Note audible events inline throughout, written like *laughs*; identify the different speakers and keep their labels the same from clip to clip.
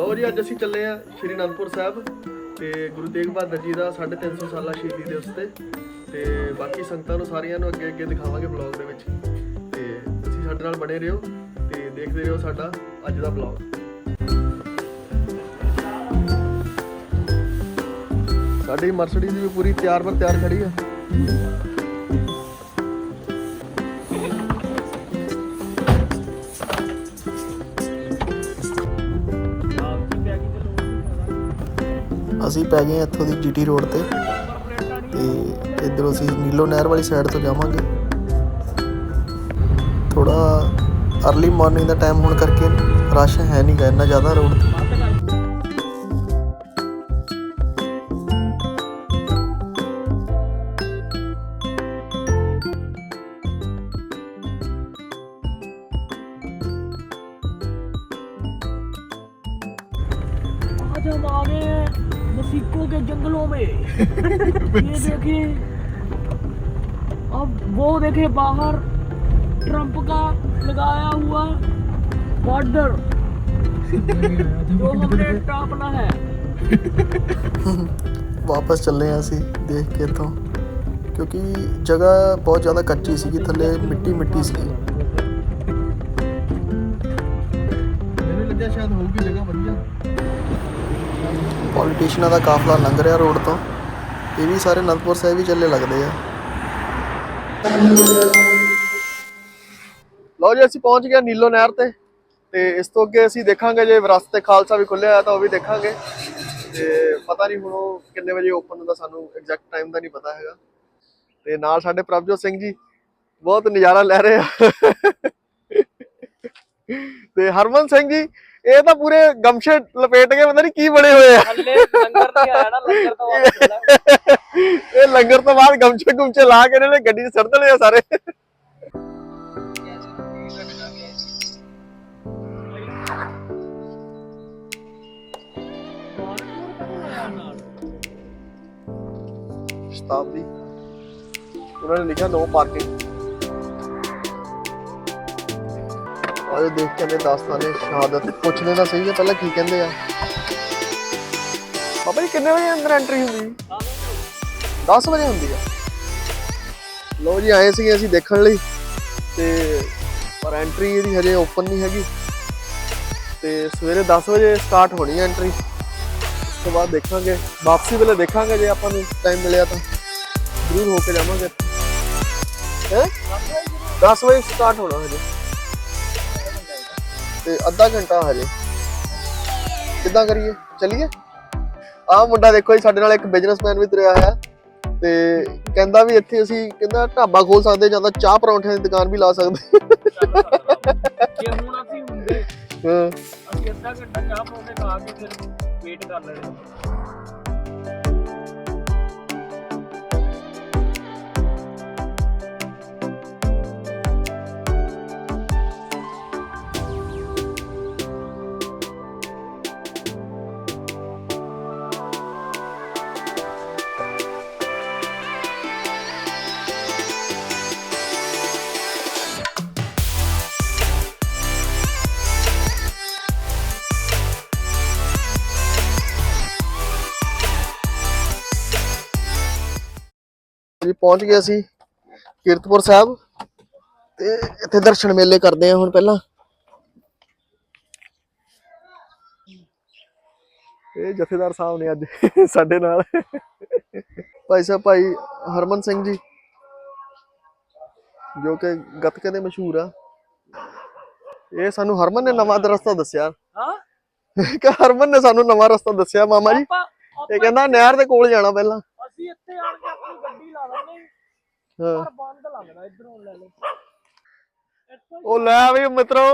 Speaker 1: ਲਓ ਜੀ, ਅੱਜ ਅਸੀਂ ਚੱਲੇ ਆ ਸ਼੍ਰੀ ਅਨੰਦਪੁਰ ਸਾਹਿਬ ਤੇ ਗੁਰੂ ਤੇਗ ਬਹਾਦਰ ਜੀ ਦਾ 350 ਸਾਲਾ ਸ਼ਹੀਦੀ ਦਿਵਸ ਤੇ ਤੇ ਬਾਕੀ ਸੰਗਤਾਂ ਨੂੰ ਸਾਰੀਆਂ ਨੂੰ ਅੱਗੇ ਅੱਗੇ ਦਿਖਾਵਾਂਗੇ ਵਲੌਗ ਦੇ ਵਿੱਚ। ਤੇ ਤੁਸੀਂ ਸਾਡੇ ਨਾਲ ਬਣੇ ਰਹੋ ਤੇ ਦੇਖਦੇ ਰਹੋ ਸਾਡਾ ਅੱਜ ਦਾ ਵਲੌਗ ਸਾਡੀ ਮਰਸਡੀਜ਼ ਵੀ ਪੂਰੀ ਤਿਆਰ ਪਰ ਤਿਆਰ ਖੜੀ ਆ। ਅਸੀਂ ਪੈ ਗਏ ਇੱਥੋਂ ਦੀ ਜੀਟੀ ਰੋਡ ਤੇ। ਤੇ ਇਧਰੋਂ ਅਸੀਂ ਨੀਲੋ ਨਹਿਰ ਵਾਲੀ ਸਾਈਡ ਤੋਂ ਜਾਵਾਂਗੇ। ਥੋੜਾ अर्ਲੀ ਮਾਰਨਿੰਗ ਦਾ ਟਾਈਮ ਹੋਣ ਕਰਕੇ ਰਸ਼ ਹੈ ਨਹੀਂ ਗਾ, ਇੰਨਾ ਜ਼ਿਆਦਾ ਰੋਡ ਤੇ।
Speaker 2: ਆ ਜਾ ਮਾਵੇਂ میکسیکو کے جنگلوں میں۔ *laughs* یہ دیکھیں۔ اب وہ دیکھیں باہر ٹرمپ کا لگایا ہوا بارڈر جو ہم نے ٹاپنا
Speaker 1: ہے۔ *laughs* واپس چل رہے ہیں اسی دیکھ کے تو۔ کیونکہ جگہ بہت زیادہ کچی سی کی تھلے مٹی مٹی سی۔ شاید ہوگی جگہ ਹੋਊਗੀ ਦਾ ਕਾਫਲਾ ਲੰਘ ਰਿਹਾ ਰੋਡ ਤੋਂ, ਇਹ ਵੀ ਸਾਰੇ ਅਨੰਦਪੁਰ ਸਾਹਿਬ ਹੀ ਚੱਲੇ ਲੱਗਦੇ ਆ। ਲਓ ਜੀ, ਅਸੀਂ ਪਹੁੰਚ ਗਏ ਨੀਲੋ ਨਹਿਰ ਤੇ ਤੇ ਇਸ ਤੋਂ ਅੱਗੇ ਅਸੀਂ ਦੇਖਾਂਗੇ ਜੇ ਵਿਰਾਸਤ ਖਾਲਸਾ ਵੀ ਖੁੱਲਿਆ ਹੋਇਆ ਤਾਂ ਉਹ ਵੀ ਦੇਖਾਂਗੇ। ਤੇ ਪਤਾ ਨਹੀਂ ਹੁਣ ਉਹ ਕਿੰਨੇ ਵਜੇ ਓਪਨ ਹੁੰਦਾ, ਸਾਨੂੰ ਐਗਜ਼ੈਕਟ ਟਾਈਮ ਦਾ ਨਹੀਂ ਪਤਾ ਹੈਗਾ। ਤੇ ਨਾਲ ਸਾਡੇ ਪ੍ਰਭਜੋਤ ਸਿੰਘ ਜੀ, ਬਹੁਤ ਨਜ਼ਾਰਾ ਲੈ ਰਹੇ ਆ। ਤੇ ਹਰਮਨ ਸਿੰਘ ਜੀ ਇਹ ਤਾਂ ਪੂਰੇ ਗਮਸ਼ੇ ਲਪੇਟ ਕੇ ਪਤਾ ਨਹੀਂ ਕੀ ਬਣੇ ਹੋਏ ਆ।
Speaker 2: ਲੰਗਰ ਤੋਂ ਬਾਅਦ
Speaker 1: ਇਹ ਲੰਗਰ ਤੋਂ ਬਾਅਦ ਗਮਛੇ ਗੁਮਛੇ ਲਾ ਕੇ ਇਹਨਾਂ ਨੇ ਗੱਡੀ 'ਚ ਸੱਟ ਲਏ ਆ ਸਾਰੇ। ਸ਼ਤਾਬਦੀ। ਉਹਨਾਂ ਨੇ ਲਿਖਿਆ ਨੋ ਪਾਰਕਿੰਗ। ਆਏ ਦੇਖ ਕੇ ਨੇ ਦਾਸਤਾਨੇ ਸ਼ਹਾਦਤ। ਪੁੱਛਦੇ ਤਾਂ ਸਹੀ ਹੈ ਪਹਿਲਾਂ ਕੀ ਕਹਿੰਦੇ ਆ? ਬਾਬਾ ਜੀ, ਕਿੰਨੇ ਵਜੇ ਅੰਦਰ ਐਂਟਰੀ ਹੁੰਦੀ? 10 ਵਜੇ ਹੁੰਦੀ ਆ। ਲੋ ਜੀ, ਆਏ ਸੀਗੇ ਅਸੀਂ ਦੇਖਣ ਲਈ। ਤੇ ਪਰ ਐਂਟਰੀ ਇਹਦੀ ਹਜੇ ਓਪਨ ਨਹੀਂ ਹੈਗੀ। ਤੇ ਸਵੇਰੇ 10 ਵਜੇ ਸਟਾਰਟ ਹੋਣੀ ਹੈ ਐਂਟਰੀ ਉਸ ਤੋਂ ਬਾਅਦ ਦੇਖਾਂਗੇ। ਵਾਪਸੀ ਵੇਲੇ ਦੇਖਾਂਗੇ ਜੇ ਆਪਾਂ ਨੂੰ ਟਾਈਮ ਮਿਲਿਆ ਤਾਂ। ਜ਼ਰੂਰ ਹੋ ਕੇ ਜਾਵਾਂਗੇ। ਹੈ? 10 ਵਜੇ ਸਟਾਰਟ ਹੋਣਾ ਹਜੇ। ਤੇ ਅੱਧਾ ਘੰਟਾ ਹਜੇ। ਕਿੱਦਾਂ ਕਰੀਏ? ਚਲੀਏ? ਆਹ ਮੁੰਡਾ ਦੇਖੋ ਜੀ ਸਾਡੇ ਨਾਲ ਇੱਕ ਬਿਜ਼ਨਸਮੈਨ ਵੀ ਤੁਰਿਆ ਹੋਇਆ ਤੇ ਕਹਿੰਦਾ ਵੀ ਇੱਥੇ ਅਸੀਂ ਕਹਿੰਦਾ ਢਾਬਾ ਖੋਲ ਸਕਦੇ ਜਾਂ ਤਾਂ ਚਾਹ ਪਰੌਂਠਿਆਂ ਦੀ ਦੁਕਾਨ ਵੀ ਲਾ ਸਕਦੇ
Speaker 2: ਜੇ ਹੁਣ ਅਸੀਂ ਹੁੰਦੇ
Speaker 1: ਹਾਂ।
Speaker 2: ਅਸੀਂ ਅੱਧਾ ਘੰਟਾ ਚਾਹ ਪਰੌਂਠੇ ਖਾ ਕੇ ਫਿਰ ਵੇਟ ਕਰ ਲੈਣੇ।
Speaker 1: ਜੀ ਪਹੁੰਚ ਗਏ ਅਸੀਂ ਕੀਰਤਪੁਰ ਸਾਹਿਬ ਤੇ ਇੱਥੇ ਦਰਸ਼ਨ ਮੇਲੇ ਕਰਦੇ ਆ ਹੁਣ ਪਹਿਲਾਂ। ਇਹ ਜਥੇਦਾਰ ਸਾਹਿਬ ਨੇ ਅੱਜ *laughs* ਸਾਡੇ ਨਾਲ। ਭਾਈ ਸਾਹਿਬ ਭਾਈ ਹਰਮਨ ਸਿੰਘ ਜੀ ਜੋ ਕਿ ਗੱਤਕੇ ਦੇ ਮਸ਼ਹੂਰ ਆ। ਇਹ ਸਾਨੂੰ ਹਰਮਨ ਨੇ ਨਵਾਂ ਰਸਤਾ ਦੱਸਿਆ।
Speaker 2: ਹਾਂ?
Speaker 1: ਕਿ ਹਰਮਨ ਨੇ ਸਾਨੂੰ ਨਵਾਂ ਰਸਤਾ ਦੱਸਿਆ ਮਾਮਾ ਜੀ। ਇਹ ਕਹਿੰਦਾ ਨਹਿਰ ਦੇ ਕੋਲ ਜਾਣਾ ਪਹਿਲਾਂ।
Speaker 2: ਅਸੀਂ ਇੱਥੇ ਆਣ ਕੇ ਲਾ ਲਾਂਗੇ
Speaker 1: ਹਾਂ।
Speaker 2: ਪਰ ਬੰਦ ਲੱਗਦਾ ਇਧਰੋਂ ਲੈ ਲੈ ਇੱਥੋਂ
Speaker 1: ਉਹ ਲੈ ਵੀ ਮਿੱਤਰੋ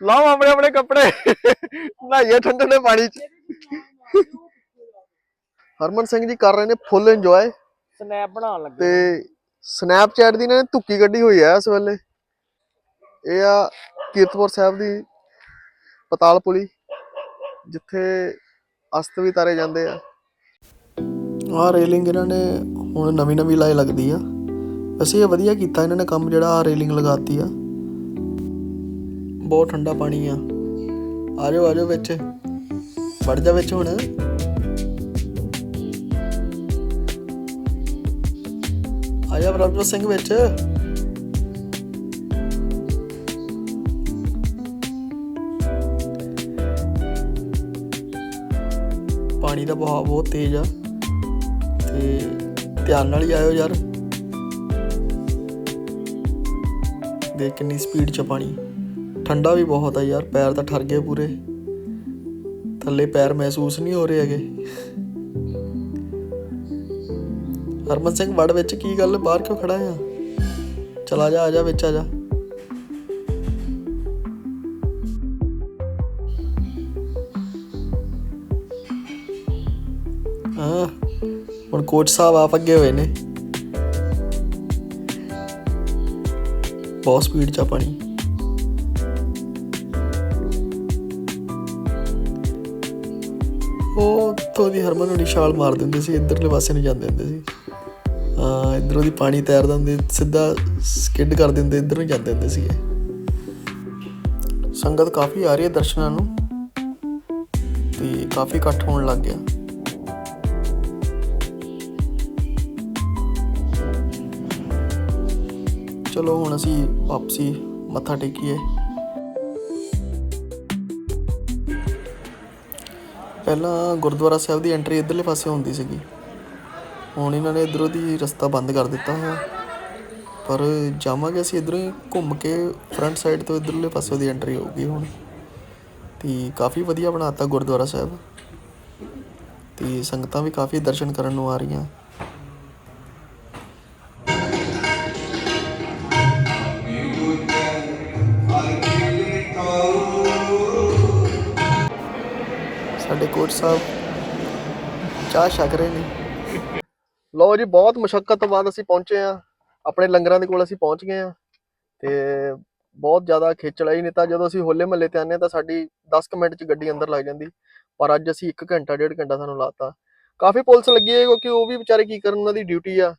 Speaker 1: ਲਾਓ ਆਪਣੇ ਆਪਣੇ ਕੱਪੜੇ। ਨਹਾਈਏ ਠੰਡੇ ਠੰਡੇ ਪਾਣੀ 'ਚ। ਹਰਮਨ ਸਿੰਘ ਜੀ ਕਰ ਰਹੇ ਨੇ ਫੁੱਲ ਇੰਜੋਏ
Speaker 2: ਸਨੈਪ ਬਣਾਉਣ ਲੱਗੇ
Speaker 1: ਤੇ ਸਨੈਪਚੈਟ ਦੀ ਇਹਨਾਂ ਨੇ ਧੁੱਕੀ ਕੱਢੀ ਹੋਈ ਆ ਇਸ ਵੇਲੇ। ਇਹ ਆ ਕੀਰਤਪੁਰ ਸਾਹਿਬ ਦੀ ਪਤਾਲ ਪੁਲੀ ਜਿੱਥੇ ਅਸਤ ਵੀ ਤਾਰੇ ਜਾਂਦੇ ਆ। ਆ ਰੇਲਿੰਗ ਇਹਨਾਂ ਨੇ ਹੁਣ ਨਵੀਂ ਨਵੀਂ ਲਾਏ ਲੱਗਦੀ ਆ। ਵੈਸੇ ਇਹ ਵਧੀਆ ਕੀਤਾ, ਇਹਨਾਂ ਨੇ ਕੰਮ ਜਿਹੜਾ ਆ ਰੇਲਿੰਗ ਲਗਾਤੀ ਆ। ਬਹੁਤ ਠੰਡਾ ਪਾਣੀ ਆ। ਆ ਜਾਓ ਆ ਜਾਓ ਵਿੱਚ।
Speaker 3: ਵੜ ਜਾ ਵਿੱਚ ਹੁਣ। ਆ ਜਾ ਪ੍ਰਭਜੋਤ ਸਿੰਘ ਵਿੱਚ। ਪਾਣੀ ਦਾ ਵਹਾਅ ਬਹੁਤ ਤੇਜ਼ ਆ। ਤੇ ਧਿਆਨ ਨਾਲ ਹੀ ਆਇਓ ਯਾਰ। ਦੇਖ ਕਿੰਨੀ ਸਪੀਡ 'ਚ ਪਾਣੀ। ਠੰਡਾ ਵੀ ਬਹੁਤ ਆ ਯਾਰ, ਪੈਰ ਤਾਂ ਠਰ ਗਏ ਪੂਰੇ। ਥੱਲੇ ਪੈਰ ਮਹਿਸੂਸ ਨਹੀਂ ਹੋ ਰਹੇ ਹੈਗੇ। ਹਰਮਨ ਸਿੰਘ, ਵੜ ਵਿੱਚ ਕੀ ਗੱਲ? ਬਾਹਰ ਕਿਉਂ ਖੜਾ ਆ? ਚਲਾ ਜਾ, ਆ ਜਾ, ਵਿੱਚ ਆ ਜਾ। ਕੋਚ ਸਾਹਿਬ ਆਪ ਅੱਗੇ ਹੋਏ ਨੇ। ਬਹੁਤ ਸਪੀਡ ਚ ਆ ਪਾਣੀ। ਉਹ ਤੋਂ ਦੀ ਹਰਮਨ ਨੂੰ ਛਾਲ ਮਾਰ ਦਿੰਦੇ ਸੀ, ਇੱਧਰਲੇ ਪਾਸੇ ਨੂੰ ਜਾਂਦੇ ਹੁੰਦੇ ਸੀ। ਹਾਂ, ਇੱਧਰੋਂ ਦੀ ਪਾਣੀ ਤੈਰਦਾ ਹੁੰਦੇ ਸਿੱਧਾ ਸਕਿੱਡ ਕਰ ਦਿੰਦੇ, ਇੱਧਰ ਨੂੰ ਜਾਂਦੇ ਹੁੰਦੇ ਸੀ ਸੰਗਤ ਕਾਫੀ ਆ ਰਹੀ ਹੈ ਦਰਸ਼ਨਾਂ ਨੂੰ। ਤੇ ਕਾਫੀ ਇਕੱਠ ਹੋਣ ਲੱਗ ਗਿਆ। ਚਲੋ ਹੁਣ ਅਸੀਂ ਵਾਪਸੀ, ਮੱਥਾ ਟੇਕੀਏ। ਪਹਿਲਾਂ ਗੁਰਦੁਆਰਾ ਸਾਹਿਬ ਦੀ ਐਂਟਰੀ ਇਧਰਲੇ ਪਾਸੇ ਹੁੰਦੀ ਸੀਗੀ। ਹੁਣ ਇਹਨਾਂ ਨੇ ਇਧਰੋਂ ਦੀ ਰਸਤਾ ਬੰਦ ਕਰ ਦਿੱਤਾ ਹੈ। ਪਰ ਜਾਵਾਂਗੇ ਅਸੀਂ ਇਧਰੋਂ ਹੀ ਘੁੰਮ ਕੇ ਫਰੰਟ ਸਾਈਡ ਤੋਂ ਇਧਰਲੇ ਪਾਸੇ ਦੀ ਐਂਟਰੀ ਹੋਊਗੀ ਹੁਣ। ਤੇ ਕਾਫੀ ਵਧੀਆ ਬਣਾਤਾ ਗੁਰਦੁਆਰਾ ਸਾਹਿਬ। ਤੇ ਸੰਗਤਾਂ ਵੀ ਕਾਫੀ ਦਰਸ਼ਨ ਕਰਨ ਨੂੰ ਆ ਰਹੀਆਂ। ਸਾਡੇ ਕੋਚ ਸਾਹਿਬ। ਚਾਹ ਛਕ ਰਹੇ ਨੇ। ਲਓ ਜੀ, ਬਹੁਤ ਮੁਸ਼ਕਲ ਤੋਂ ਬਾਅਦ ਅਸੀਂ ਪਹੁੰਚੇ ਆ ਆਪਣੇ ਲੰਗਰਾਂ ਦੇ ਕੋਲ ਅਸੀਂ ਪਹੁੰਚ ਗਏ ਆ ਤੇ ਬਹੁਤ ਜ਼ਿਆਦਾ ਖੇਚਲ ਆਈ, ਨਹੀਂ ਤਾਂ ਜਦੋਂ ਅਸੀਂ ਹੋਲੇ ਮਹੱਲੇ ਤੇ ਆਨੇ ਤਾਂ ਸਾਡੀ 10 ਕੁ ਮਿੰਟ ਚ ਗੱਡੀ ਅੰਦਰ ਲੱਗ ਜਾਂਦੀ। ਪਰ ਅੱਜ ਅਸੀਂ 1 ਘੰਟਾ, ਡੇਢ ਘੰਟਾ ਸਾਨੂੰ ਲਾਤਾ। ਕਾਫੀ ਪੁਲਿਸ ਲੱਗੀ ਹੈ ਕਿਉਂਕਿ ਉਹ ਵੀ ਵਿਚਾਰੇ ਕੀ ਕਰਨ, ਉਹਨਾਂ ਦੀ ਡਿਊਟੀ ਆ।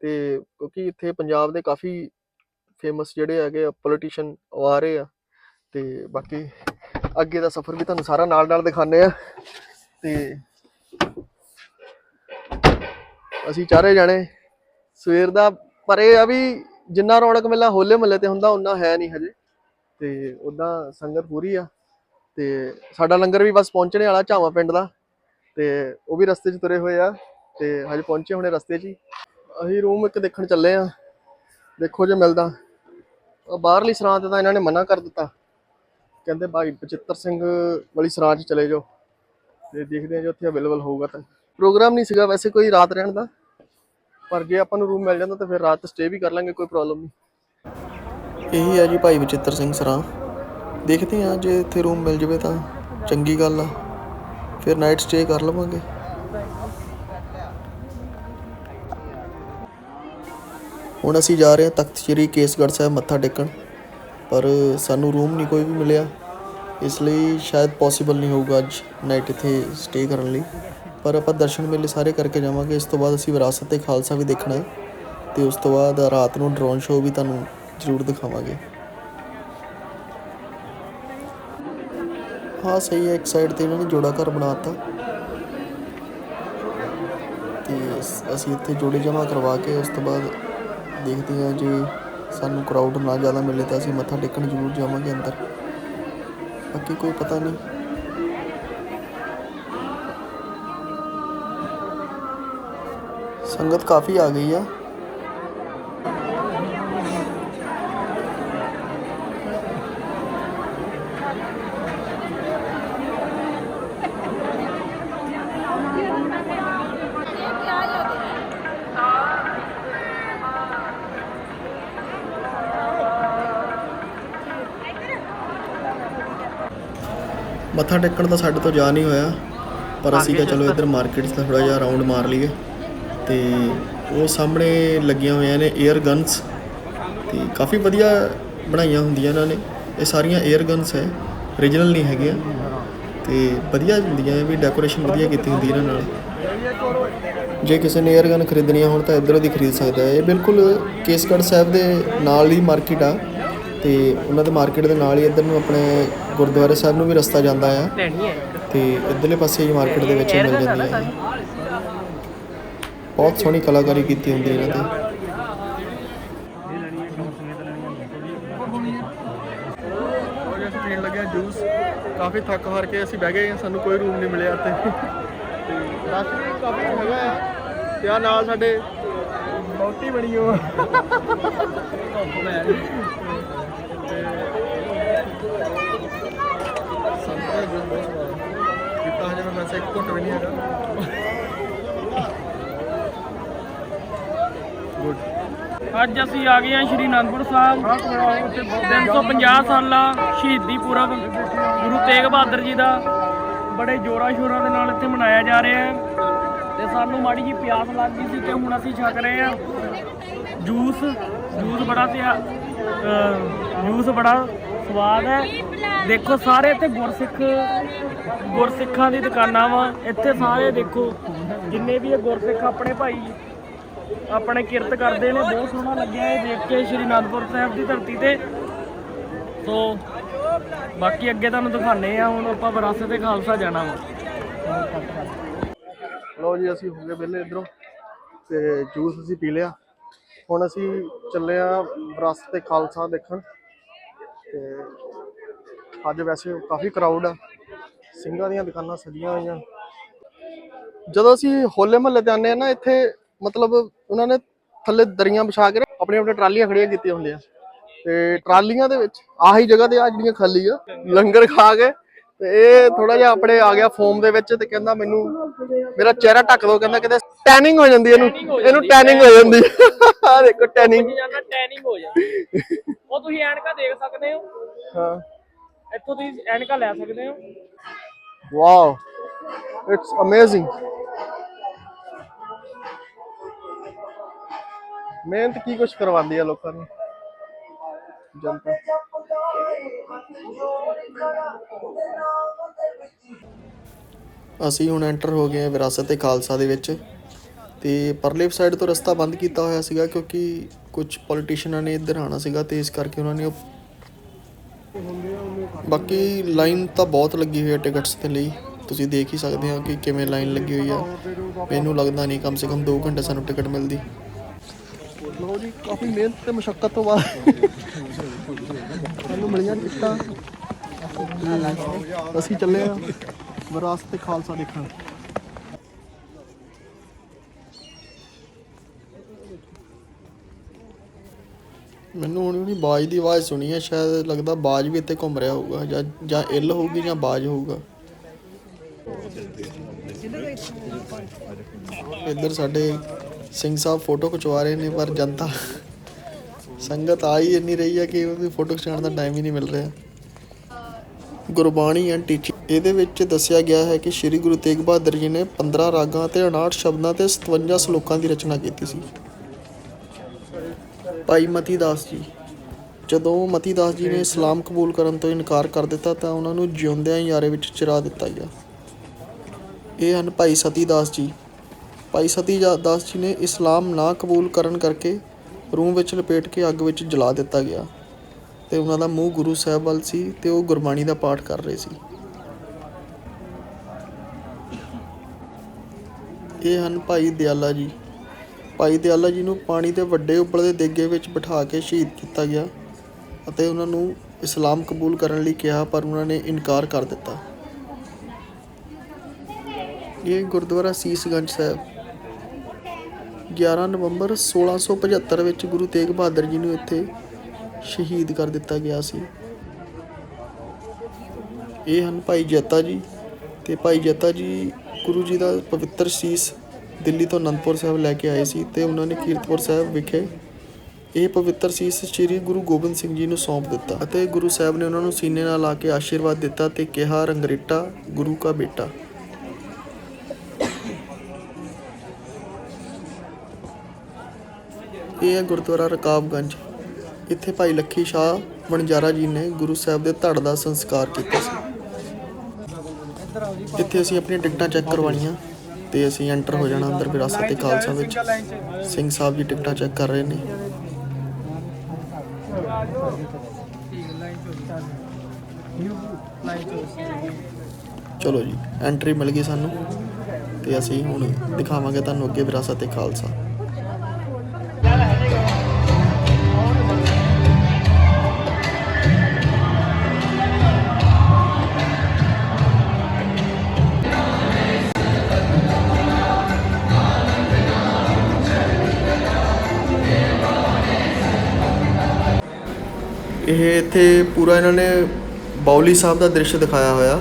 Speaker 3: ਤੇ ਕਿਉਂਕਿ ਇੱਥੇ ਪੰਜਾਬ ਦੇ ਕਾਫੀ ਫੇਮਸ ਜਿਹੜੇ ਹੈਗੇ ਆ ਪੋਲੀਟੀਸ਼ੀਅਨ ਉਹ ਆ ਰਹੇ ਆ। ਤੇ ਬਾਕੀ ਅੱਗੇ ਦਾ ਸਫ਼ਰ ਵੀ ਤੁਹਾਨੂੰ ਸਾਰਾ ਨਾਲ ਨਾਲ ਦਿਖਾਣੇ ਆ ਤੇ ਅਸੀਂ ਚਾਰੇ ਜਾਣੇ ਸਵੇਰ ਦਾ, ਪਰ ਇਹ ਆ ਵੀ ਜਿੰਨਾ ਰੌਣਕ ਮੇਲਾ ਹੋਲੇ ਮਹੱਲੇ ਤੇ ਹੁੰਦਾ ਉਨਾ ਹੈ ਨਹੀਂ ਹਜੇ ਤੇ ਉਦਾਂ ਸੰਗਤ ਪੂਰੀ ਆ ਤੇ ਸਾਡਾ ਲੰਗਰ ਵੀ ਬਸ ਪਹੁੰਚਣੇ ਵਾਲਾ ਝਾਵਾਂ ਪਿੰਡ ਦਾ ਤੇ ਉਹ ਵੀ ਰਸਤੇ 'ਚ ਤੁਰੇ ਹੋਏ ਆ ਤੇ ਹਜੇ ਪਹੁੰਚੇ ਹੋਣੇ ਰਸਤੇ 'ਚ ਹੀ। ਅਸੀਂ ਰੂਮ ਇੱਕ ਦੇਖਣ ਚੱਲੇ ਆ। ਦੇਖੋ ਜੇ ਮਿਲਦਾ। ਬਾਹਰਲੀ ਸਰਾਂ ਤੇ ਤਾਂ ਇਹਨਾਂ ਨੇ ਮਨਾ ਕਰ ਦਿੱਤਾ। ਕਹਿੰਦੇ ਭਾਈ ਬਚਿੱਤਰ ਸਿੰਘ ਵਾਲੀ ਸਰਾਂ 'ਚ ਚਲੇ ਜਾਓ ਤੇ ਦੇਖਦੇ ਆ ਜੇ ਉੱਥੇ ਅਵੇਲੇਬਲ ਹੋਊਗਾ ਤਾਂ। ਪ੍ਰੋਗਰਾਮ ਨਹੀਂ ਸੀਗਾ ਵੈਸੇ ਕੋਈ ਰਾਤ ਰਹਿਣ ਦਾ। ਪਰ ਜੇ ਆਪਾਂ ਨੂੰ ਰੂਮ ਮਿਲ ਜਾਂਦਾ ਤਾਂ ਫਿਰ ਰਾਤ ਸਟੇ ਵੀ ਕਰ ਲਾਂਗੇ, ਕੋਈ ਪ੍ਰੋਬਲਮ ਨਹੀਂ। ਇਹੀ ਆ ਜੀ ਭਾਈ ਬਚਿੱਤਰ ਸਿੰਘ ਸਰਾਂ ਦੇਖਦੇ ਆ ਜੇ ਇੱਥੇ ਰੂਮ ਮਿਲ ਜਵੇ ਤਾਂ। ਚੰਗੀ ਗੱਲ ਆ। ਫਿਰ ਨਾਈਟ ਸਟੇ ਕਰ ਲਵਾਂਗੇ। ਹੁਣ ਅਸੀਂ ਜਾ ਰਹੇ ਹਾਂ ਤਖਤ ਸ੍ਰੀ ਕੇਸਗੜ੍ਹ ਸਾਹਿਬ ਮੱਥਾ ਟੇਕਣ। ਪਰ ਸਾਨੂੰ ਰੂਮ ਨਹੀਂ ਕੋਈ ਵੀ ਮਿਲਿਆ। ਇਸ ਲਈ ਸ਼ਾਇਦ ਪੋਸੀਬਲ ਨਹੀਂ ਹੋਊਗਾ ਅੱਜ ਨਾਈਟ ਇੱਥੇ ਸਟੇ ਕਰਨ ਲਈ। ਪਰ ਆਪਾਂ ਦਰਸ਼ਨ ਮੇਲੇ ਸਾਰੇ ਕਰਕੇ ਜਾਵਾਂਗੇ। ਇਸ ਤੋਂ ਬਾਅਦ ਅਸੀਂ ਵਿਰਾਸਤ ਤੇ ਖਾਲਸਾ ਵੀ ਦੇਖਣਾ ਹੈ ਤੇ ਉਸ ਤੋਂ ਬਾਅਦ ਰਾਤ ਨੂੰ ਡਰੋਨ ਸ਼ੋਅ ਵੀ ਤੁਹਾਨੂੰ ਜ਼ਰੂਰ ਦਿਖਾਵਾਂਗੇ। ਹਾਂ, ਸਹੀ ਹੈ, ਇੱਕ ਸਾਈਡ ਤੇ ਇਹਨਾਂ ਨੇ ਜੋੜਾ ਘਰ ਬਣਾਤਾ ਤੇ ਅਸ- ਅਸੀਂ ਇੱਥੇ ਜੋੜੇ ਜਮ੍ਹਾਂ ਕਰਵਾ ਕੇ ਉਸ ਤੋਂ ਬਾਅਦ ਦੇਖਦੇ ਹਾਂ ਜੀ ਸਾਨੂੰ ਕਰਾਊਡ ਨਾ ਜ਼ਿਆਦਾ ਮਿਲੇ ਤਾਂ ਅਸੀਂ ਮੱਥਾ ਟੇਕਣ ਜ਼ਰੂਰ ਜਾਵਾਂਗੇ ਅੰਦਰ। ਬਾਕੀ ਕੋਈ ਪਤਾ ਨਹੀਂ। ਸੰਗਤ ਕਾਫੀ ਆ ਗਈ ਆ। ਮੱਥਾ ਟੇਕਣ ਦਾ ਸਾਡੇ ਤੋਂ ਜਾ ਨਹੀਂ ਹੋਇਆ ਪਰ ਅਸੀਂ ਕਿਹਾ ਚਲੋ ਇੱਧਰ ਮਾਰਕੀਟਸ ਦਾ ਥੋੜਾ ਜਿਹਾ ਰਾਉਂਡ ਮਾਰ ਲਈਏ। ਤੇ ਉਹ ਸਾਹਮਣੇ ਲੱਗੀਆਂ ਹੋਈਆਂ ਨੇ 에ਅਰ ਗਨਸ ਤੇ ਕਾਫੀ ਵਧੀਆ ਬਣਾਈਆਂ ਹੁੰਦੀਆਂ ਇਹਨਾਂ ਨੇ। ਇਹ ਸਾਰੀਆਂ 에ਅਰ ਗਨਸ ਹੈ origignal ਨਹੀਂ ਹੈਗੀਆਂ। ਤੇ ਵਧੀਆ ਹੁੰਦੀਆਂ ਵੀ ਡੈਕੋਰੇਸ਼ਨ ਵਧੀਆ ਕੀਤੀ ਹੁੰਦੀ ਇਹਨਾਂ ਨਾਲ। ਜੇ ਕਿਸੇ ਨੇ 에ਅਰ ਗਨ ਖਰੀਦਣੀਆਂ ਹੋਣ ਤਾਂ ਇੱਧਰੋਂ ਦੀ ਖਰੀਦ ਸਕਦਾ ਹੈ। ਇਹ ਬਿਲਕੁਲ ਕੇਸਗੜ੍ਹ ਸਾਹਿਬ ਦੇ ਨਾਲ ਹੀ ਮਾਰਕੀਟ ਆ। ਤੇ ਉਹਨਾਂ ਦੇ ਮਾਰਕੀਟ ਦੇ ਨਾਲ ਹੀ ਇੱਧਰ ਨੂੰ ਆਪਣੇ ਗੁਰਦੁਆਰੇ ਸਾਹਿਬ ਨੂੰ ਵੀ ਰਸਤਾ ਜਾਂਦਾ ਆ। ਤੇ ਇਧਰਲੇ ਪਾਸੇ ਹੀ ਮਾਰਕੀਟ ਦੇ ਵਿੱਚ ਹੀ ਮਿਲ ਜਾਂਦੀ ਹੈ ਬਹੁਤ ਸੋਹਣੀ ਕਲਾਕਾਰੀ ਕੀਤੀ ਹੁੰਦੀ ਹੈ ਇਹਨਾਂ ਤੇ ਪੀਣ ਲੱਗਿਆ ਜੂਸ ਕਾਫੀ ਥੱਕ ਹਾਰ ਕੇ ਅਸੀਂ ਬਹਿ ਗਏ ਸਾਨੂੰ ਕੋਈ ਰੂਮ ਨਹੀਂ ਮਿਲਿਆ ਤੇ ਰਸ਼ ਵੀ ਕਾਫੀ ਹੈਗਾ ਆ। ਤੇ ਆ ਨਾਲ ਸਾਡੇ ਮੌਟੀ ਬਣੀ ਹੋ ਸੰਤਰਾ ਜੂਸ ਬਹੁਤ ਸਵਾਦ ਹੈ ਕੀਤਾ ਹਜੇ ਮੈਂ ਵੈਸੇ ਇੱਕ ਘੁੱਟ ਵੀ ਨਹੀਂ ਹੈਗਾ। ਗੁੱਡ
Speaker 2: ਅੱਜ ਅਸੀਂ ਆ ਗਏ ਹਾਂ ਸ਼੍ਰੀ ਅਨੰਦਪੁਰ ਸਾਹਿਬ। 350 ਸਾਲਾ ਸ਼ਹੀਦੀ ਪੁਰਬ ਗੁਰੂ ਤੇਗ ਬਹਾਦਰ ਜੀ ਦਾ ਬੜੇ ਜੋਰਾ ਸ਼ੋਰਾਂ ਦੇ ਨਾਲ ਇੱਥੇ ਮਨਾਇਆ ਜਾ ਰਿਹਾ ਹੈ। ਤੇ ਸਾਨੂੰ ਮਾੜੀ ਜੀ ਪਿਆਸ ਲੱਗ ਗਈ ਸੀ ਤੇ ਹੁਣ ਅਸੀਂ ਛਕ ਰਹੇ ਹਾਂ। ਜੂਸ ਜੂਸ ਬੜਾ ਤੇ ਜੂਸ ਬੜਾ ਸਵਾਦ ਹੈ। ਦੇਖੋ, ਸਾਰੇ ਇੱਥੇ ਗੁਰਸਿੱਖ ਗੁਰਸਿੱਖਾਂ ਦੀ ਦੁਕਾਨਾਂ ਵਾ। ਇੱਥੇ ਸਾਰੇ ਦੇਖੋ, ਜਿੰਨੇ ਵੀ ਇਹ ਗੁਰਸਿੱਖ ਆਪਣੇ ਭਾਈ ਆਪਣੇ ਕਿਰਤ ਕਰਦੇ ਨੇ, ਬਹੁਤ ਸੋਹਣਾ ਲੱਗਿਆ ਇਹ ਦੇਖ ਕੇ ਸ਼੍ਰੀ ਅਨੰਦਪੁਰ ਸਾਹਿਬ ਦੀ ਧਰਤੀ ਤੇ। ਸੋ, ਬਾਕੀ ਅੱਗੇ ਤੁਹਾਨੂੰ ਦਿਖਾਣੇ ਆ ਹੁਣ ਆਪਾਂ ਵਿਰਾਸਤ ਤੇ ਖਾਲਸਾ ਜਾਣਾ ਵਾ।
Speaker 3: ਲਓ ਜੀ, ਅਸੀਂ ਹੋ ਗਏ ਵਿਹਲੇ ਇਧਰੋਂ, ਤੇ ਜੂਸ ਅਸੀਂ ਪੀ ਲਿਆ। ਹੁਣ ਅਸੀਂ ਚੱਲੇ ਆ ਵਿਰਾਸਤ ਤੇ ਖਾਲਸਾ ਦੇਖਣ, ਤੇ ਅੱਜ ਵੈਸੇ ਕਾਫੀ ਕਰਾਊਡ ਆ। ਸਿੰਘਾਂ ਦੀਆਂ ਦੁਕਾਨਾਂ ਸਜੀਆਂ ਹੋਈਆਂ। ਜਦੋਂ ਅਸੀਂ ਹੋਲੇ ਮਹੱਲੇ ਤੇ ਆਨੇ ਆ ਨਾ ਇੱਥੇ ਮਤਲਬ ਉਹਨਾਂ ਨੇ ਥੱਲੇ ਦਰੀਆਂ ਵਿਛਾ ਕੇ ਆਪਣੀਆਂ ਆਪਣੀਆਂ ਟਰਾਲੀਆਂ ਖੜੀਆਂ ਕੀਤੀਆਂ ਹੁੰਦੀਆਂ। ਤੇ ਟਰਾਲੀਆਂ ਦੇ ਵਿੱਚ ਆਹੀ ਜਗ੍ਹਾ ਤੇ ਆ ਜਿਹੜੀਆਂ ਖਾਲੀ ਆ ਲੰਗਰ ਖਾ ਕੇ। ਤੇ ਇਹ ਥੋੜਾ ਜਿਹਾ ਆਪਣੇ ਆ ਗਿਆ ਫੋਮ ਦੇ ਵਿੱਚ ਤੇ ਕਹਿੰਦਾ ਮੈਨੂੰ ਮੇਰਾ ਚਿਹਰਾ ਢੱਕ ਦੋ ਕਹਿੰਦਾ ਕਿਤੇ ਟੈਨਿੰਗ ਹੋ ਜਾਂਦੀ ਇਹਨੂੰ ਇਹਨੂੰ ਟੈਨਿੰਗ ਹੋ ਜਾਂਦੀ ਆ। ਦੇਖੋ ਟੈਨਿੰਗ
Speaker 2: ਜਾਂਦਾ ਟੈਨਿੰਗ ਹੋ ਜਾਂਦੀ। ਉਹ ਤੁਸੀਂ ਐਨਕਾ ਦੇਖ ਸਕਦੇ ਹੋ।
Speaker 3: ਹਾਂ।
Speaker 2: ਇੱਥੋਂ ਤੁਸੀਂ ਐਨਕਾ ਲੈ ਸਕਦੇ ਹੋ?
Speaker 3: ਵਾਓ ਇਟਸ ਅਮੇਜ਼ਿੰਗ ਮਿਹਨਤ ਕੀ ਕੁਝ ਕਰਵਾਉਂਦੀ ਆ ਲੋਕਾਂ ਨੂੰ? ਜਨਤਾ। ਅਸੀਂ ਹੁਣ ਐਂਟਰ ਹੋ ਗਏ ਹਾਂ ਵਿਰਾਸਤ ਤੇ ਖਾਲਸਾ ਦੇ ਵਿੱਚ ਤੇ ਪਰਲੇ ਸਾਈਡ ਤੋਂ ਰਸਤਾ ਬੰਦ ਕੀਤਾ ਹੋਇਆ ਸੀਗਾ ਕਿਉਂਕਿ ਕੁਝ ਪੋਲੀਟੀਸ਼ੀਅਨਾਂ ਨੇ ਇੱਧਰ ਆਣਾ ਸੀਗਾ ਤੇ ਇਸ ਕਰਕੇ ਉਹਨਾਂ ਨੇ ਉਹ ਬਾਕੀ ਲਾਈਨ ਤਾਂ ਬਹੁਤ ਲੱਗੀ ਹੋਈ ਹੈ ਟਿਕਟਸ ਦੇ ਲਈ। ਤੁਸੀਂ ਦੇਖ ਹੀ ਸਕਦੇ ਹੋ ਕਿ ਕਿਵੇਂ ਲਾਈਨ ਲੱਗੀ ਹੋਈ ਆ। ਮੈਨੂੰ ਲੱਗਦਾ ਨਹੀਂ ਕਮ ਸੇ ਕਮ 2 ਘੰਟੇ ਸਾਨੂੰ ਟਿਕਟ ਮਿਲਦੀ। ਲੋ ਜੀ, ਕਾਫੀ ਮਿਹਨਤ ਤੇ ਮੁਸ਼ਕਲ ਤੋਂ ਬਾਅਦ ਸਾਨੂੰ ਮਿਲੀਆਂ ਟਿਕਟਾਂ। ਅਸੀਂ ਚੱਲੇ ਆ ਵਿਰਾਸਤ ਤੇ ਖਾਲਸਾ ਦੇਖਣ। ਮੈਨੂੰ ਹੁਣ ਵੀ ਬਾਜ ਦੀ ਆਵਾਜ਼ ਸੁਣੀ ਹੈ ਸ਼ਾਇਦ ਲੱਗਦਾ ਬਾਜ ਵੀ ਇੱਥੇ ਘੁੰਮ ਰਿਹਾ ਹੋਊਗਾ ਜਾਂ ਜਾਂ ਇੱਲ ਹੋਊਗੀ ਜਾਂ ਬਾਜ ਹੋਊਗਾ। ਇੱਧਰ ਸਾਡੇ ਸਿੰਘ ਸਾਹਿਬ ਫੋਟੋ ਖਿਚਵਾ ਰਹੇ ਨੇ, ਪਰ ਜਨਤਾ, ਸੰਗਤ ਆ ਹੀ ਇੰਨੀ ਰਹੀ ਹੈ ਕਿ ਉਹਦੀ ਫੋਟੋ ਖਿਚਾਉਣ ਦਾ ਟਾਈਮ ਹੀ ਨਹੀਂ ਮਿਲ ਰਿਹਾ। ਗੁਰਬਾਣੀ ਐਂਡ ਟੀਚਿੰਗ ਇਹਦੇ ਵਿੱਚ ਦੱਸਿਆ ਗਿਆ ਹੈ ਕਿ ਸ੍ਰੀ ਗੁਰੂ ਤੇਗ ਬਹਾਦਰ ਜੀ ਨੇ 15 ਰਾਗਾਂ ਤੇ 59 ਸ਼ਬਦਾਂ ਤੇ 57 ਸ਼ਲੋਕਾਂ ਦੀ ਰਚਨਾ ਕੀਤੀ ਸੀ। ਭਾਈ ਮਤੀ ਦਾਸ ਜੀ, ਜਦੋਂ ਮਤੀ ਦਾਸ ਜੀ ਨੇ ਇਸਲਾਮ ਕਬੂਲ ਕਰਨ ਤੋਂ ਇਨਕਾਰ ਕਰ ਦਿੱਤਾ ਤਾਂ ਉਹਨਾਂ ਨੂੰ ਜਿਉਂਦਿਆਂ ਹੀ ਯਾਰੇ ਵਿੱਚ ਚਿਰਾ ਦਿੱਤਾ ਗਿਆ। ਇਹ ਹਨ ਭਾਈ ਸਤੀ ਦਾਸ ਜੀ। ਭਾਈ ਸਤੀ ਦਾਸ ਜੀ ਨੇ ਇਸਲਾਮ ਨਾ ਕਬੂਲ ਕਰਨ ਕਰਕੇ ਰੂਮ ਵਿੱਚ ਲਪੇਟ ਕੇ ਅੱਗ ਵਿੱਚ ਜਲਾ ਦਿੱਤਾ ਗਿਆ ਤੇ ਉਹਨਾਂ ਦਾ ਮੂੰਹ ਗੁਰੂ ਸਾਹਿਬ ਵੱਲ ਸੀ ਤੇ ਉਹ ਗੁਰਬਾਣੀ ਦਾ ਪਾਠ ਕਰ ਰਹੇ ਸੀ। ਇਹ ਹਨ ਭਾਈ ਦਿਆਲਾ ਜੀ। ਭਾਈ ਦਿਆਲਾ ਜੀ ਨੂੰ ਪਾਣੀ ਦੇ ਵੱਡੇ ਉਬਲਦੇ ਦੇਗੇ ਵਿੱਚ ਬਿਠਾ ਕੇ ਸ਼ਹੀਦ ਕੀਤਾ ਗਿਆ ਅਤੇ ਉਹਨਾਂ ਨੂੰ ਇਸਲਾਮ ਕਬੂਲ ਕਰਨ ਲਈ ਕਿਹਾ, ਪਰ ਉਹਨਾਂ ਨੇ ਇਨਕਾਰ ਕਰ ਦਿੱਤਾ। ਇਹ ਗੁਰਦੁਆਰਾ ਸੀਸਗੰਜ ਸਾਹਿਬ। 11 ਨਵੰਬਰ 1675 ਵਿੱਚ ਗੁਰੂ ਤੇਗ ਬਹਾਦਰ ਜੀ ਨੂੰ ਇੱਥੇ ਸ਼ਹੀਦ ਕਰ ਦਿੱਤਾ ਗਿਆ ਸੀ। ਇਹ ਹਨ ਭਾਈ ਜੱਤਾ ਜੀ ਤੇ ਭਾਈ ਜੱਤਾ ਜੀ ਗੁਰੂ ਜੀ ਦਾ ਪਵਿੱਤਰ ਸੀਸ ਦਿੱਲੀ ਤੋਂ ਅਨੰਦਪੁਰ ਸਾਹਿਬ ਲੈ ਕੇ ਆਏ ਸੀ ਤੇ ਉਹਨਾਂ ਨੇ ਕੀਰਤਪੁਰ ਸਾਹਿਬ ਵਿਖੇ ਇਹ ਪਵਿੱਤਰ ਸੀਸ ਸ੍ਰੀ ਗੁਰੂ ਗੋਬਿੰਦ ਸਿੰਘ ਜੀ ਨੂੰ ਸੌਂਪ ਦਿੱਤਾ ਅਤੇ ਗੁਰੂ ਸਾਹਿਬ ਨੇ ਉਹਨਾਂ ਨੂੰ ਸੀਨੇ ਨਾਲ ਲਾ ਕੇ ਆਸ਼ੀਰਵਾਦ ਦਿੱਤਾ ਤੇ ਕਿਹਾ, ਰੰਗਰੇਟਾ, ਗੁਰੂ ਕਾ ਬੇਟਾ। ਇਹ ਹੈ ਗੁਰਦੁਆਰਾ ਰਕਾਬਗੰਜ। ਇੱਥੇ ਭਾਈ ਲੱਖੀ ਸ਼ਾਹ ਵਣਜਾਰਾ ਜੀ ਨੇ ਗੁਰੂ ਸਾਹਿਬ ਦੇ ਧੜ ਦਾ ਸੰਸਕਾਰ ਕੀਤਾ ਸੀ। ਇੱਥੇ ਅਸੀਂ ਆਪਣੀਆਂ ਟਿਕਟਾਂ ਚੈੱਕ ਕਰਵਾਉਣੀਆਂ। ਤੇ ਅਸੀਂ ਐਂਟਰ ਹੋ ਜਾਣਾ ਅੰਦਰ ਵਿਰਾਸਤ ਤੇ ਖਾਲਸਾ ਵਿੱਚ। ਸਿੰਘ ਸਾਹਿਬ ਜੀ ਟਿਕਟਾਂ ਚੈੱਕ ਕਰ ਰਹੇ ਨੇ। ਚਲੋ ਜੀ ਐਂਟਰੀ ਮਿਲ ਗਈ ਸਾਨੂੰ ਤੇ ਅਸੀਂ ਹੁਣ ਦਿਖਾਵਾਂਗੇ ਤੁਹਾਨੂੰ ਅੱਗੇ ਵਿਰਾਸਤ ਤੇ ਖਾਲਸਾ। ਇਹ ਇੱਥੇ ਪੂਰਾ ਇਹਨਾਂ ਨੇ ਬਾਉਲੀ ਸਾਹਿਬ ਦਾ ਦ੍ਰਿਸ਼ ਦਿਖਾਇਆ ਹੋਇਆ।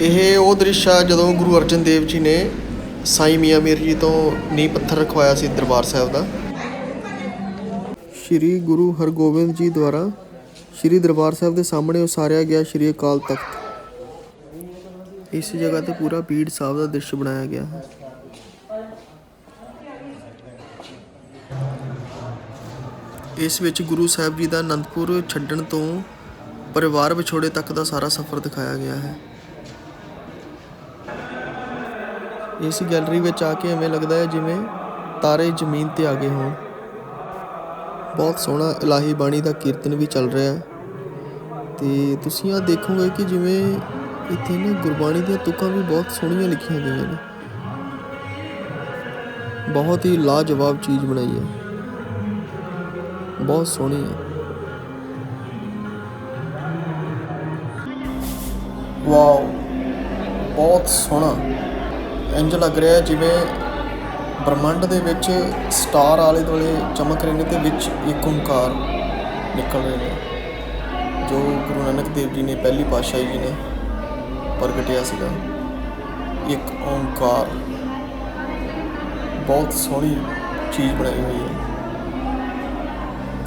Speaker 3: ਇਹ ਉਹ ਦ੍ਰਿਸ਼ ਆ ਜਦੋਂ ਗੁਰੂ ਅਰਜਨ ਦੇਵ ਜੀ ਨੇ ਸਾਈ ਮੀਆਂ ਮੀਰ ਜੀ ਤੋਂ ਨੀਂਹ ਪੱਥਰ ਰਖਵਾਇਆ ਸੀ ਦਰਬਾਰ ਸਾਹਿਬ ਦਾ। ਸ਼੍ਰੀ ਗੁਰੂ ਹਰਗੋਬਿੰਦ ਜੀ ਦੁਆਰਾ ਸ਼੍ਰੀ ਦਰਬਾਰ ਸਾਹਿਬ ਦੇ ਸਾਹਮਣੇ ਉਸਾਰਿਆ ਗਿਆ ਸ਼੍ਰੀ ਅਕਾਲ ਤਖਤ। ਇਸ ਜਗ੍ਹਾ ਤੇ ਪੂਰਾ ਬੀੜ ਸਾਹਿਬ ਦਾ ਦ੍ਰਿਸ਼ ਬਣਾਇਆ ਗਿਆ ਹੈ। ਇਸ ਵਿੱਚ ਗੁਰੂ ਸਾਹਿਬ ਜੀ ਦਾ ਅਨੰਦਪੁਰ ਛੱਡਣ ਤੋਂ ਪਰਿਵਾਰ ਵਿਛੋੜੇ ਤੱਕ ਦਾ ਸਾਰਾ ਸਫ਼ਰ ਦਿਖਾਇਆ ਗਿਆ ਹੈ। ਇਸ ਗੈਲਰੀ ਵਿੱਚ ਆ ਕੇ ਐਵੇਂ ਲੱਗਦਾ ਹੈ ਜਿਵੇਂ ਤਾਰੇ ਜ਼ਮੀਨ ਤੇ ਆ ਗਏ ਹੋਣ। ਬਹੁਤ ਸੋਹਣਾ ਇਲਾਹੀ ਬਾਣੀ ਦਾ ਕੀਰਤਨ ਵੀ ਚੱਲ ਰਿਹਾ ਹੈ। ਤੇ ਤੁਸੀਂ ਆ ਦੇਖੋਗੇ ਕਿ ਜਿਵੇਂ ਇੱਥੇ ਨਾ ਗੁਰਬਾਣੀ ਦੀਆਂ ਤੁਕਾਂ ਵੀ ਬਹੁਤ ਸੋਹਣੀਆਂ ਲਿਖੀਆਂ ਗਈਆਂ ਨੇ। ਬਹੁਤ ਹੀ ਲਾਜਵਾਬ ਚੀਜ਼ ਬਣਾਈ ਹੈ। ਬਹੁਤ ਸੋਹਣੀ ਹੈ। ਵਾਓ, ਬਹੁਤ ਸੋਹਣਾ। ਇੰਜ ਲੱਗ ਰਿਹਾ ਜਿਵੇਂ ਬ੍ਰਹਮੰਡ ਦੇ ਵਿੱਚ ਸਟਾਰ ਆਲੇ ਦੁਆਲੇ ਚਮਕ ਰਹੇ ਨੇ ਤੇ ਵਿੱਚ ਇੱਕ ਓੰਕਾਰ ਨਿਕਲ ਰਹੇ ਨੇ, ਜੋ ਗੁਰੂ ਨਾਨਕ ਦੇਵ ਜੀ ਨੇ ਪਹਿਲੀ ਪਾਤਸ਼ਾਹੀ ਜੀ ਨੇ ਪ੍ਰਗਟਿਆ ਸੀਗਾ। ਇੱਕ ਓੰਕਾਰ ਬਹੁਤ ਸੋਹਣੀ ਚੀਜ਼ ਬਣਾਈ ਹੋਈ ਹੈ।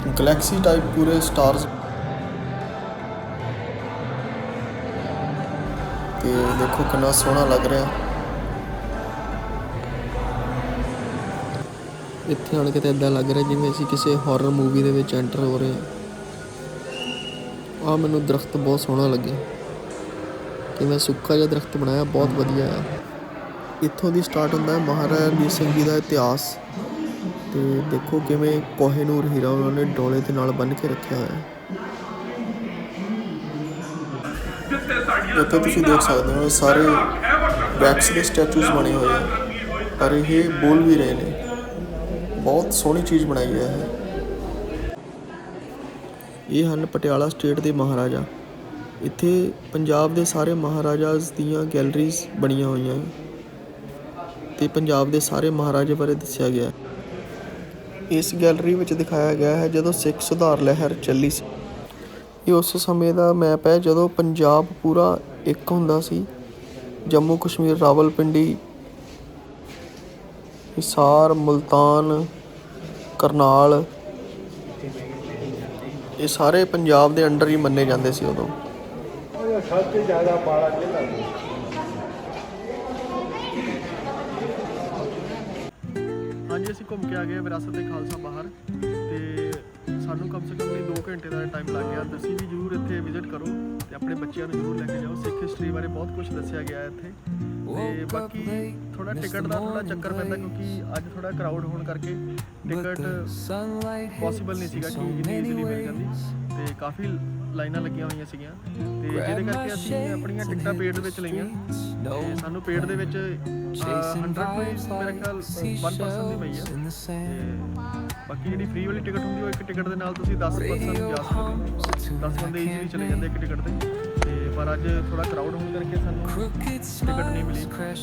Speaker 3: ਗਲੈਕਸੀ ਟਾਈਪ ਪੂਰੇ ਸਟਾਰਸ ਤੇ ਦੇਖੋ ਕਿੰਨਾ ਸੋਹਣਾ ਲੱਗ ਰਿਹਾ। ਇੱਥੇ ਆਣ ਕੇ ਤਾਂ ਇਦਾਂ ਲੱਗ ਰਿਹਾ ਜਿਵੇਂ ਅਸੀਂ ਕਿਸੇ ਹਾਰਰ ਮੂਵੀ ਦੇ ਵਿੱਚ ਐਂਟਰ ਹੋ ਰਹੇ ਹਾਂ। ਆ ਮੈਨੂੰ ਦਰਖਤ ਬਹੁਤ ਸੋਹਣਾ ਲੱਗਿਆ। ਕਿਵੇਂ ਸੁੱਕਾ ਜਿਹਾ ਦਰਖਤ ਬਣਾਇਆ, ਬਹੁਤ ਵਧੀਆ ਆ। ਇੱਥੋਂ ਦੀ ਸਟਾਰਟ ਹੁੰਦਾ ਹੈ ਮਹਾਰਾਜਾ ਰਣਜੀਤ ਸਿੰਘ ਜੀ ਦਾ ਇਤਿਹਾਸ। ਤੇ ਦੇਖੋ ਕਿਵੇਂ ਕੋਹਿਨੂਰ ਹੀਰਾ ਉਹਨਾਂ ਨੇ ਡੋਲੇ ਦੇ ਨਾਲ ਬੰਨ੍ਹ ਕੇ ਰੱਖਿਆ ਹੋਇਆ ਹੈ। ਇੱਥੇ ਤੁਸੀਂ ਦੇਖ ਸਕਦੇ ਹੋ, ਸਾਰੇ ਵੈਕਸ ਦੇ ਸਟੈਚੂਸ ਬਣੇ ਹੋਏ ਆ, ਪਰ ਇਹ ਬੋਲ ਵੀ ਰਹੇ ਨੇ। ਬਹੁਤ ਸੋਹਣੀ ਚੀਜ਼ ਬਣਾਈ ਹੈ। ਇਹ ਇਹ ਹਨ ਪਟਿਆਲਾ ਸਟੇਟ ਦੇ ਮਹਾਰਾਜਾ। ਇੱਥੇ ਪੰਜਾਬ ਦੇ ਸਾਰੇ ਮਹਾਰਾਜਾਸ ਦੀਆਂ ਗੈਲਰੀਜ਼ ਬਣੀਆਂ ਹੋਈਆਂ ਹੈ ਤੇ ਪੰਜਾਬ ਦੇ ਸਾਰੇ ਮਹਾਰਾਜੇ ਬਾਰੇ ਦੱਸਿਆ ਗਿਆ ਹੈ। ਇਸ ਗੈਲਰੀ ਵਿੱਚ ਦਿਖਾਇਆ ਗਿਆ ਹੈ ਜਦੋਂ ਸਿੱਖ ਸੁਧਾਰ ਲਹਿਰ ਚੱਲੀ ਸੀ। ਇਹ ਉਸ ਸਮੇਂ ਦਾ ਮੈਪ ਹੈ ਜਦੋਂ ਪੰਜਾਬ ਪੂਰਾ ਇੱਕ ਹੁੰਦਾ ਸੀ। ਜੰਮੂ ਕਸ਼ਮੀਰ ਰਾਵਲਪਿੰਡੀ, ਹਿਸਾਰ, ਮੁਲਤਾਨ, ਕਰਨਾਲ, ਇਹ ਸਾਰੇ ਪੰਜਾਬ ਦੇ ਅੰਡਰ ਹੀ ਮੰਨੇ ਜਾਂਦੇ ਸੀ ਉਦੋਂ।
Speaker 1: ਸਭ ਤੋਂ ਜ਼ਿਆਦਾ ਪਾਲਾ ਜ਼ਿਲ੍ਹਾ
Speaker 3: ਅਸੀਂ ਘੁੰਮ ਕੇ ਆ ਗਏ ਵਿਰਾਸਤ ਤੇ ਖਾਲਸਾ ਬਾਹਰ ਤੇ ਸਾਨੂੰ ਕਮ ਸੇ ਕਮ ਲਈ 2 ਘੰਟੇ ਦਾ ਟਾਈਮ ਲੱਗ ਗਿਆ। ਤੁਸੀਂ ਵੀ ਜਰੂਰ ਇੱਥੇ ਵਿਜ਼ਿਟ ਕਰੋ ਤੇ ਆਪਣੇ ਬੱਚਿਆਂ ਨੂੰ ਜਰੂਰ ਲੈ ਕੇ ਜਾਓ। ਸਿੱਖ ਹਿਸਟਰੀ ਬਾਰੇ ਬਹੁਤ ਕੁਝ ਦੱਸਿਆ ਗਿਆ ਹੈ ਇੱਥੇ। ਤੇ ਬਾਕੀ ਥੋੜਾ ਟਿਕਟ ਦਾ ਥੋੜਾ ਚੱਕਰ ਪੈਂਦਾ ਕਿਉਂਕਿ ਅੱਜ ਥੋੜਾ ਕਰਾਊਡ ਹੋਣ ਕਰਕੇ ਟਿਕਟ ਪੋਸੀਬਲ ਨਹੀਂ ਸੀਗਾ ਕਿ ਇੰਨੀ ਈਜ਼ੀਲੀ ਮਿਲ ਜਾਂਦੀ। ਕਾਫੀ ਲਾਈਨਾਂ ਲੱਗੀਆਂ ਹੋਈਆਂ ਸੀਗੀਆਂ। ਤੇ ਜਿਹਦੇ ਕਰਕੇ ਅਸੀਂ ਆਪਣੀਆਂ ਟਿਕਟਾਂ ਪੇਡ ਵਿੱਚ ਲਈਆਂ। ਤੇ ਸਾਨੂੰ ਪੇਡ ਦੇ ਵਿੱਚ ਅਹ, 100 ਰੁਪਏ ਮੇਰੇ ਖਿਆਲ 1% ਦੀ ਪਈ ਆ। ਬਾਕੀ ਜਿਹੜੀ ਫ੍ਰੀ ਵਾਲੀ ਟਿਕਟ ਹੁੰਦੀ ਉਹ ਇੱਕ ਟਿਕਟ ਦੇ ਨਾਲ ਤੁਸੀਂ 10 ਪਰਸਨ ਜਾ ਸਕਦੇ ਹੋ। 10 ਬੰਦੇ ਈਜ਼ੀਲੀ ਚਲੇ ਜਾਂਦੇ ਇੱਕ ਟਿਕਟ ਤੇ। ਤੇ ਪਰ ਅੱਜ ਥੋੜਾ ਕਰਾਊਡ ਹੋਣ ਕਰਕੇ ਸਾਨੂੰ ਟਿਕਟ ਨਹੀਂ ਮਿਲੀ।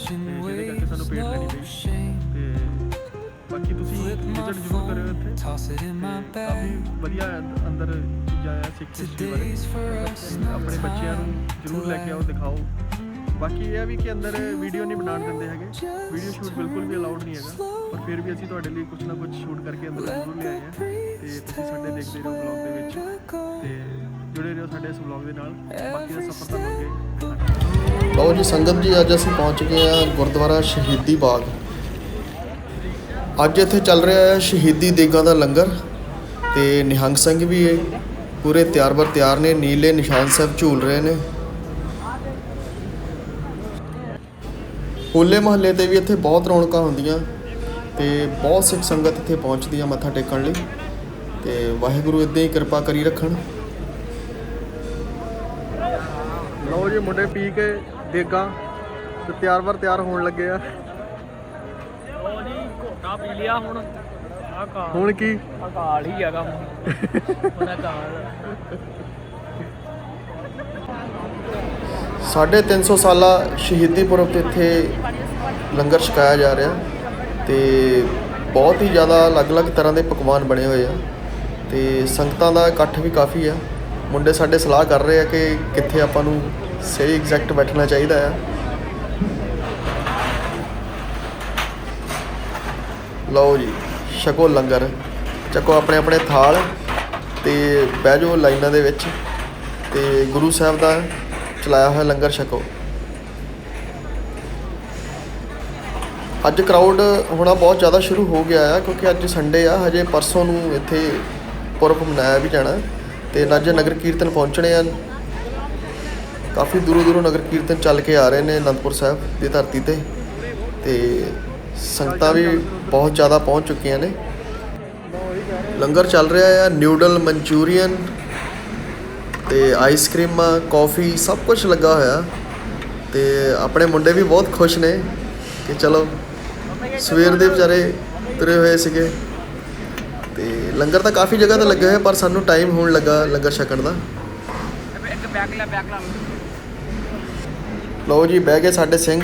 Speaker 3: ਤੇ ਜਿਹਦੇ ਕਰਕੇ ਸਾਨੂੰ ਪੇਡ ਲੈਣੀ ਪਈ। ਤੇ ਬਾਕੀ ਤੁਸੀਂ ਵਿਜ਼ਿਟ ਜ਼ਰੂਰ ਕਰਿਓ ਇੱਥੇ। ਕਾਫੀ ਵਧੀਆ ਅੰਦ- ਅੰਦਰ ਚੀਜ਼ਾਂ ਆ ਸਿੱਖ ਹਿਸਟਰੀ ਬਾਰੇ। ਆਪਣੇ ਬੱਚਿਆਂ ਨੂੰ ਜ਼ਰੂਰ ਲੈ ਕੇ ਆਓ ਦਿਖਾਓ। ਬਾਕੀ ਇਹ ਆ ਵੀ ਕਿ ਅੰਦਰ ਵੀਡੀਓ ਨਹੀਂ ਬਣਾਉਣ ਦਿੰਦੇ ਹੈਗੇ। ਵੀਡੀਓ ਸ਼ੂਟ ਬਿਲਕੁਲ ਵੀ ਅਲਾਉਡ ਨਹੀਂ ਹੈਗਾ। ਪਰ ਫਿਰ ਵੀ ਅਸੀਂ ਤੁਹਾਡੇ ਲਈ ਕੁਝ ਨਾ ਕੁਝ ਸ਼ੂਟ ਕਰਕੇ ਅੰਦਰ ਜ਼ਰੂਰ ਲਿਆਏ ਆ। ਤੇ ਤੁਸੀਂ ਸਾਡੇ ਦੇਖਦੇ ਰਹੋ ਵਲੌਗ ਦੇ ਵਿੱਚ। ਤੇ ਜੁੜੇ ਰਹੋ ਸਾਡੇ ਇਸ ਵਲੌਗ ਦੇ ਨਾਲ। ਬਾਕੀ ਦਾ ਸਫ਼ਰ ਤੁਹਾਨੂੰ ਅੱਗੇ ਲਓ ਜੀ ਸੰਗਤ ਜੀ ਅੱਜ ਅਸੀਂ ਪਹੁੰਚ ਗਏ ਆ ਗੁਰਦੁਆਰਾ ਸ਼ਹੀਦੀ ਬਾਗ। ਅੱਜ ਇੱਥੇ ਚੱਲ ਰਿਹਾ ਹੈ ਸ਼ਹੀਦੀ ਦੇਗਾਂ ਦਾ ਲੰਗਰ ਤੇ ਨਿਹੰਗ ਸਿੰਘ ਵੀ ਪੂਰੇ ਤਿਆਰ ਬਰ ਤਿਆਰ ਨੇ, ਨੀਲੇ ਨਿਸ਼ਾਨ ਸਾਹਿਬ ਝੂਲ ਰਹੇ ਨੇ। ਹੋਲੇ ਮਹੱਲੇ ਤੇ ਵੀ ਇੱਥੇ ਬਹੁਤ ਰੌਣਕਾਂ ਹੁੰਦੀਆਂ ਤੇ ਬਹੁਤ ਸਿੱਖ ਸੰਗਤ ਇੱਥੇ ਪਹੁੰਚਦੀ ਆ ਮੱਥਾ ਟੇਕਣ ਲਈ ਤੇ ਵਾਹਿਗੁਰੂ ਇਦਾਂ ਹੀ ਕਿਰਪਾ ਕਰੀ ਰੱਖਣ। ਲਓ ਜੀ ਮੁੰਡੇ ਪੀ ਕੇ ਦੇਗਾ ਤੇ ਤਿਆਰ ਵਰ ਤਿਆਰ ਹੋਣ ਲੱਗੇ ਆ।
Speaker 2: ਘੋਟਾ ਪੀ ਲਿਆ ਹੁਣ। ਆ ਕਾਲ
Speaker 3: ਹੁਣ ਕੀ?
Speaker 2: ਆ ਕਾਲ ਹੀ ਹੈਗਾ ਹੁਣ ਉਹਦਾ ਕਾਲ
Speaker 3: ਸਾਢੇ 300 ਸਾਲਾ ਸ਼ਹੀਦੀ ਪੁਰਬ ਤੇ ਇੱਥੇ ਲੰਗਰ ਛਕਾਇਆ ਜਾ ਰਿਹਾ ਤੇ ਬਹੁਤ ਹੀ ਜ਼ਿਆਦਾ ਅਲੱਗ-ਅਲੱਗ ਤਰ੍ਹਾਂ ਦੇ ਪਕਵਾਨ ਬਣੇ ਹੋਏ ਆ ਤੇ ਸੰਗਤਾਂ ਦਾ ਇਕੱਠ ਵੀ ਕਾਫੀ ਆ। ਮੁੰਡੇ ਸਾਡੇ ਸਲਾਹ ਕਰ ਰਹੇ ਆ ਕਿ ਕਿੱਥੇ ਆਪਾਂ ਨੂੰ ਸਹੀ ਐਗਜ਼ੈਕਟ ਬੈਠਣਾ ਚਾਹੀਦਾ ਆ। ਲਓ ਜੀ, ਛਕੋ ਲੰਗਰ, ਚੱਕੋ ਆਪਣੇ ਆਪਣੇ ਥਾਲ ਤੇ ਬਹਿ ਜਾਓ ਲਾਈਨਾਂ ਦੇ ਵਿੱਚ ਤੇ ਗੁਰੂ ਸਾਹਿਬ ਦਾ ਚਲਾਇਆ ਹੋਇਆ ਲੰਗਰ ਛਕੋ। ਅੱਜ ਕਰਾਊਡ ਹੋਣਾ ਬਹੁਤ ਜ਼ਿਆਦਾ ਸ਼ੁਰੂ ਹੋ ਗਿਆ ਆ, ਕਿਉਂਕਿ ਅੱਜ ਸੰਡੇ ਆ, ਹਜੇ ਪਰਸੋਂ ਨੂੰ ਇੱਥੇ ਪੁਰਬ ਮਨਾਇਆ ਵੀ ਜਾਣਾ ਤੇ ਅੱਜ ਨਗਰ ਕੀਰਤਨ ਪਹੁੰਚਣੇ ਆ। ਕਾਫੀ ਦੂਰੋਂ ਦੂਰੋਂ ਨਗਰ ਕੀਰਤਨ ਚੱਲ ਕੇ ਆ ਰਹੇ ਨੇ ਅਨੰਦਪੁਰ ਸਾਹਿਬ ਦੀ ਧਰਤੀ ਤੇ ਤੇ ਸੰਗਤਾਂ ਵੀ ਬਹੁਤ ਜ਼ਿਆਦਾ ਪਹੁੰਚ ਚੁੱਕੀਆਂ ਨੇ। ਲੰਗਰ ਚੱਲ ਰਿਹਾ ਆ ਨਿਊਡਲ ਮਨਚੂਰੀਅਨ ਤੇ ਆਈਸਕ੍ਰੀਮਾਂ ਕਾਫੀ ਸਭ ਕੁਝ ਲੱਗਾ ਹੋਇਆ। ਤੇ ਆਪਣੇ ਮੁੰਡੇ ਵੀ ਬਹੁਤ ਖੁਸ਼ ਨੇ ਕਿ ਚਲੋ ਸਵੇਰ ਦੇ ਵਿਚਾਰੇ ਤੁਰੇ ਹੋਏ ਸੀਗੇ। ਤੇ ਲੰਗਰ ਤਾਂ ਕਾਫੀ ਜਗ੍ਹਾ ਤੇ ਲੱਗੇ ਹੋਏ ਪਰ ਸਾਨੂੰ ਟਾਈਮ ਹੋਣ ਲੱਗਾ ਲੰਗਰ ਛਕਣ ਦਾ। ਲਓ ਜੀ, ਬਹਿ ਗਏ ਸਾਡੇ ਸਿੰਘ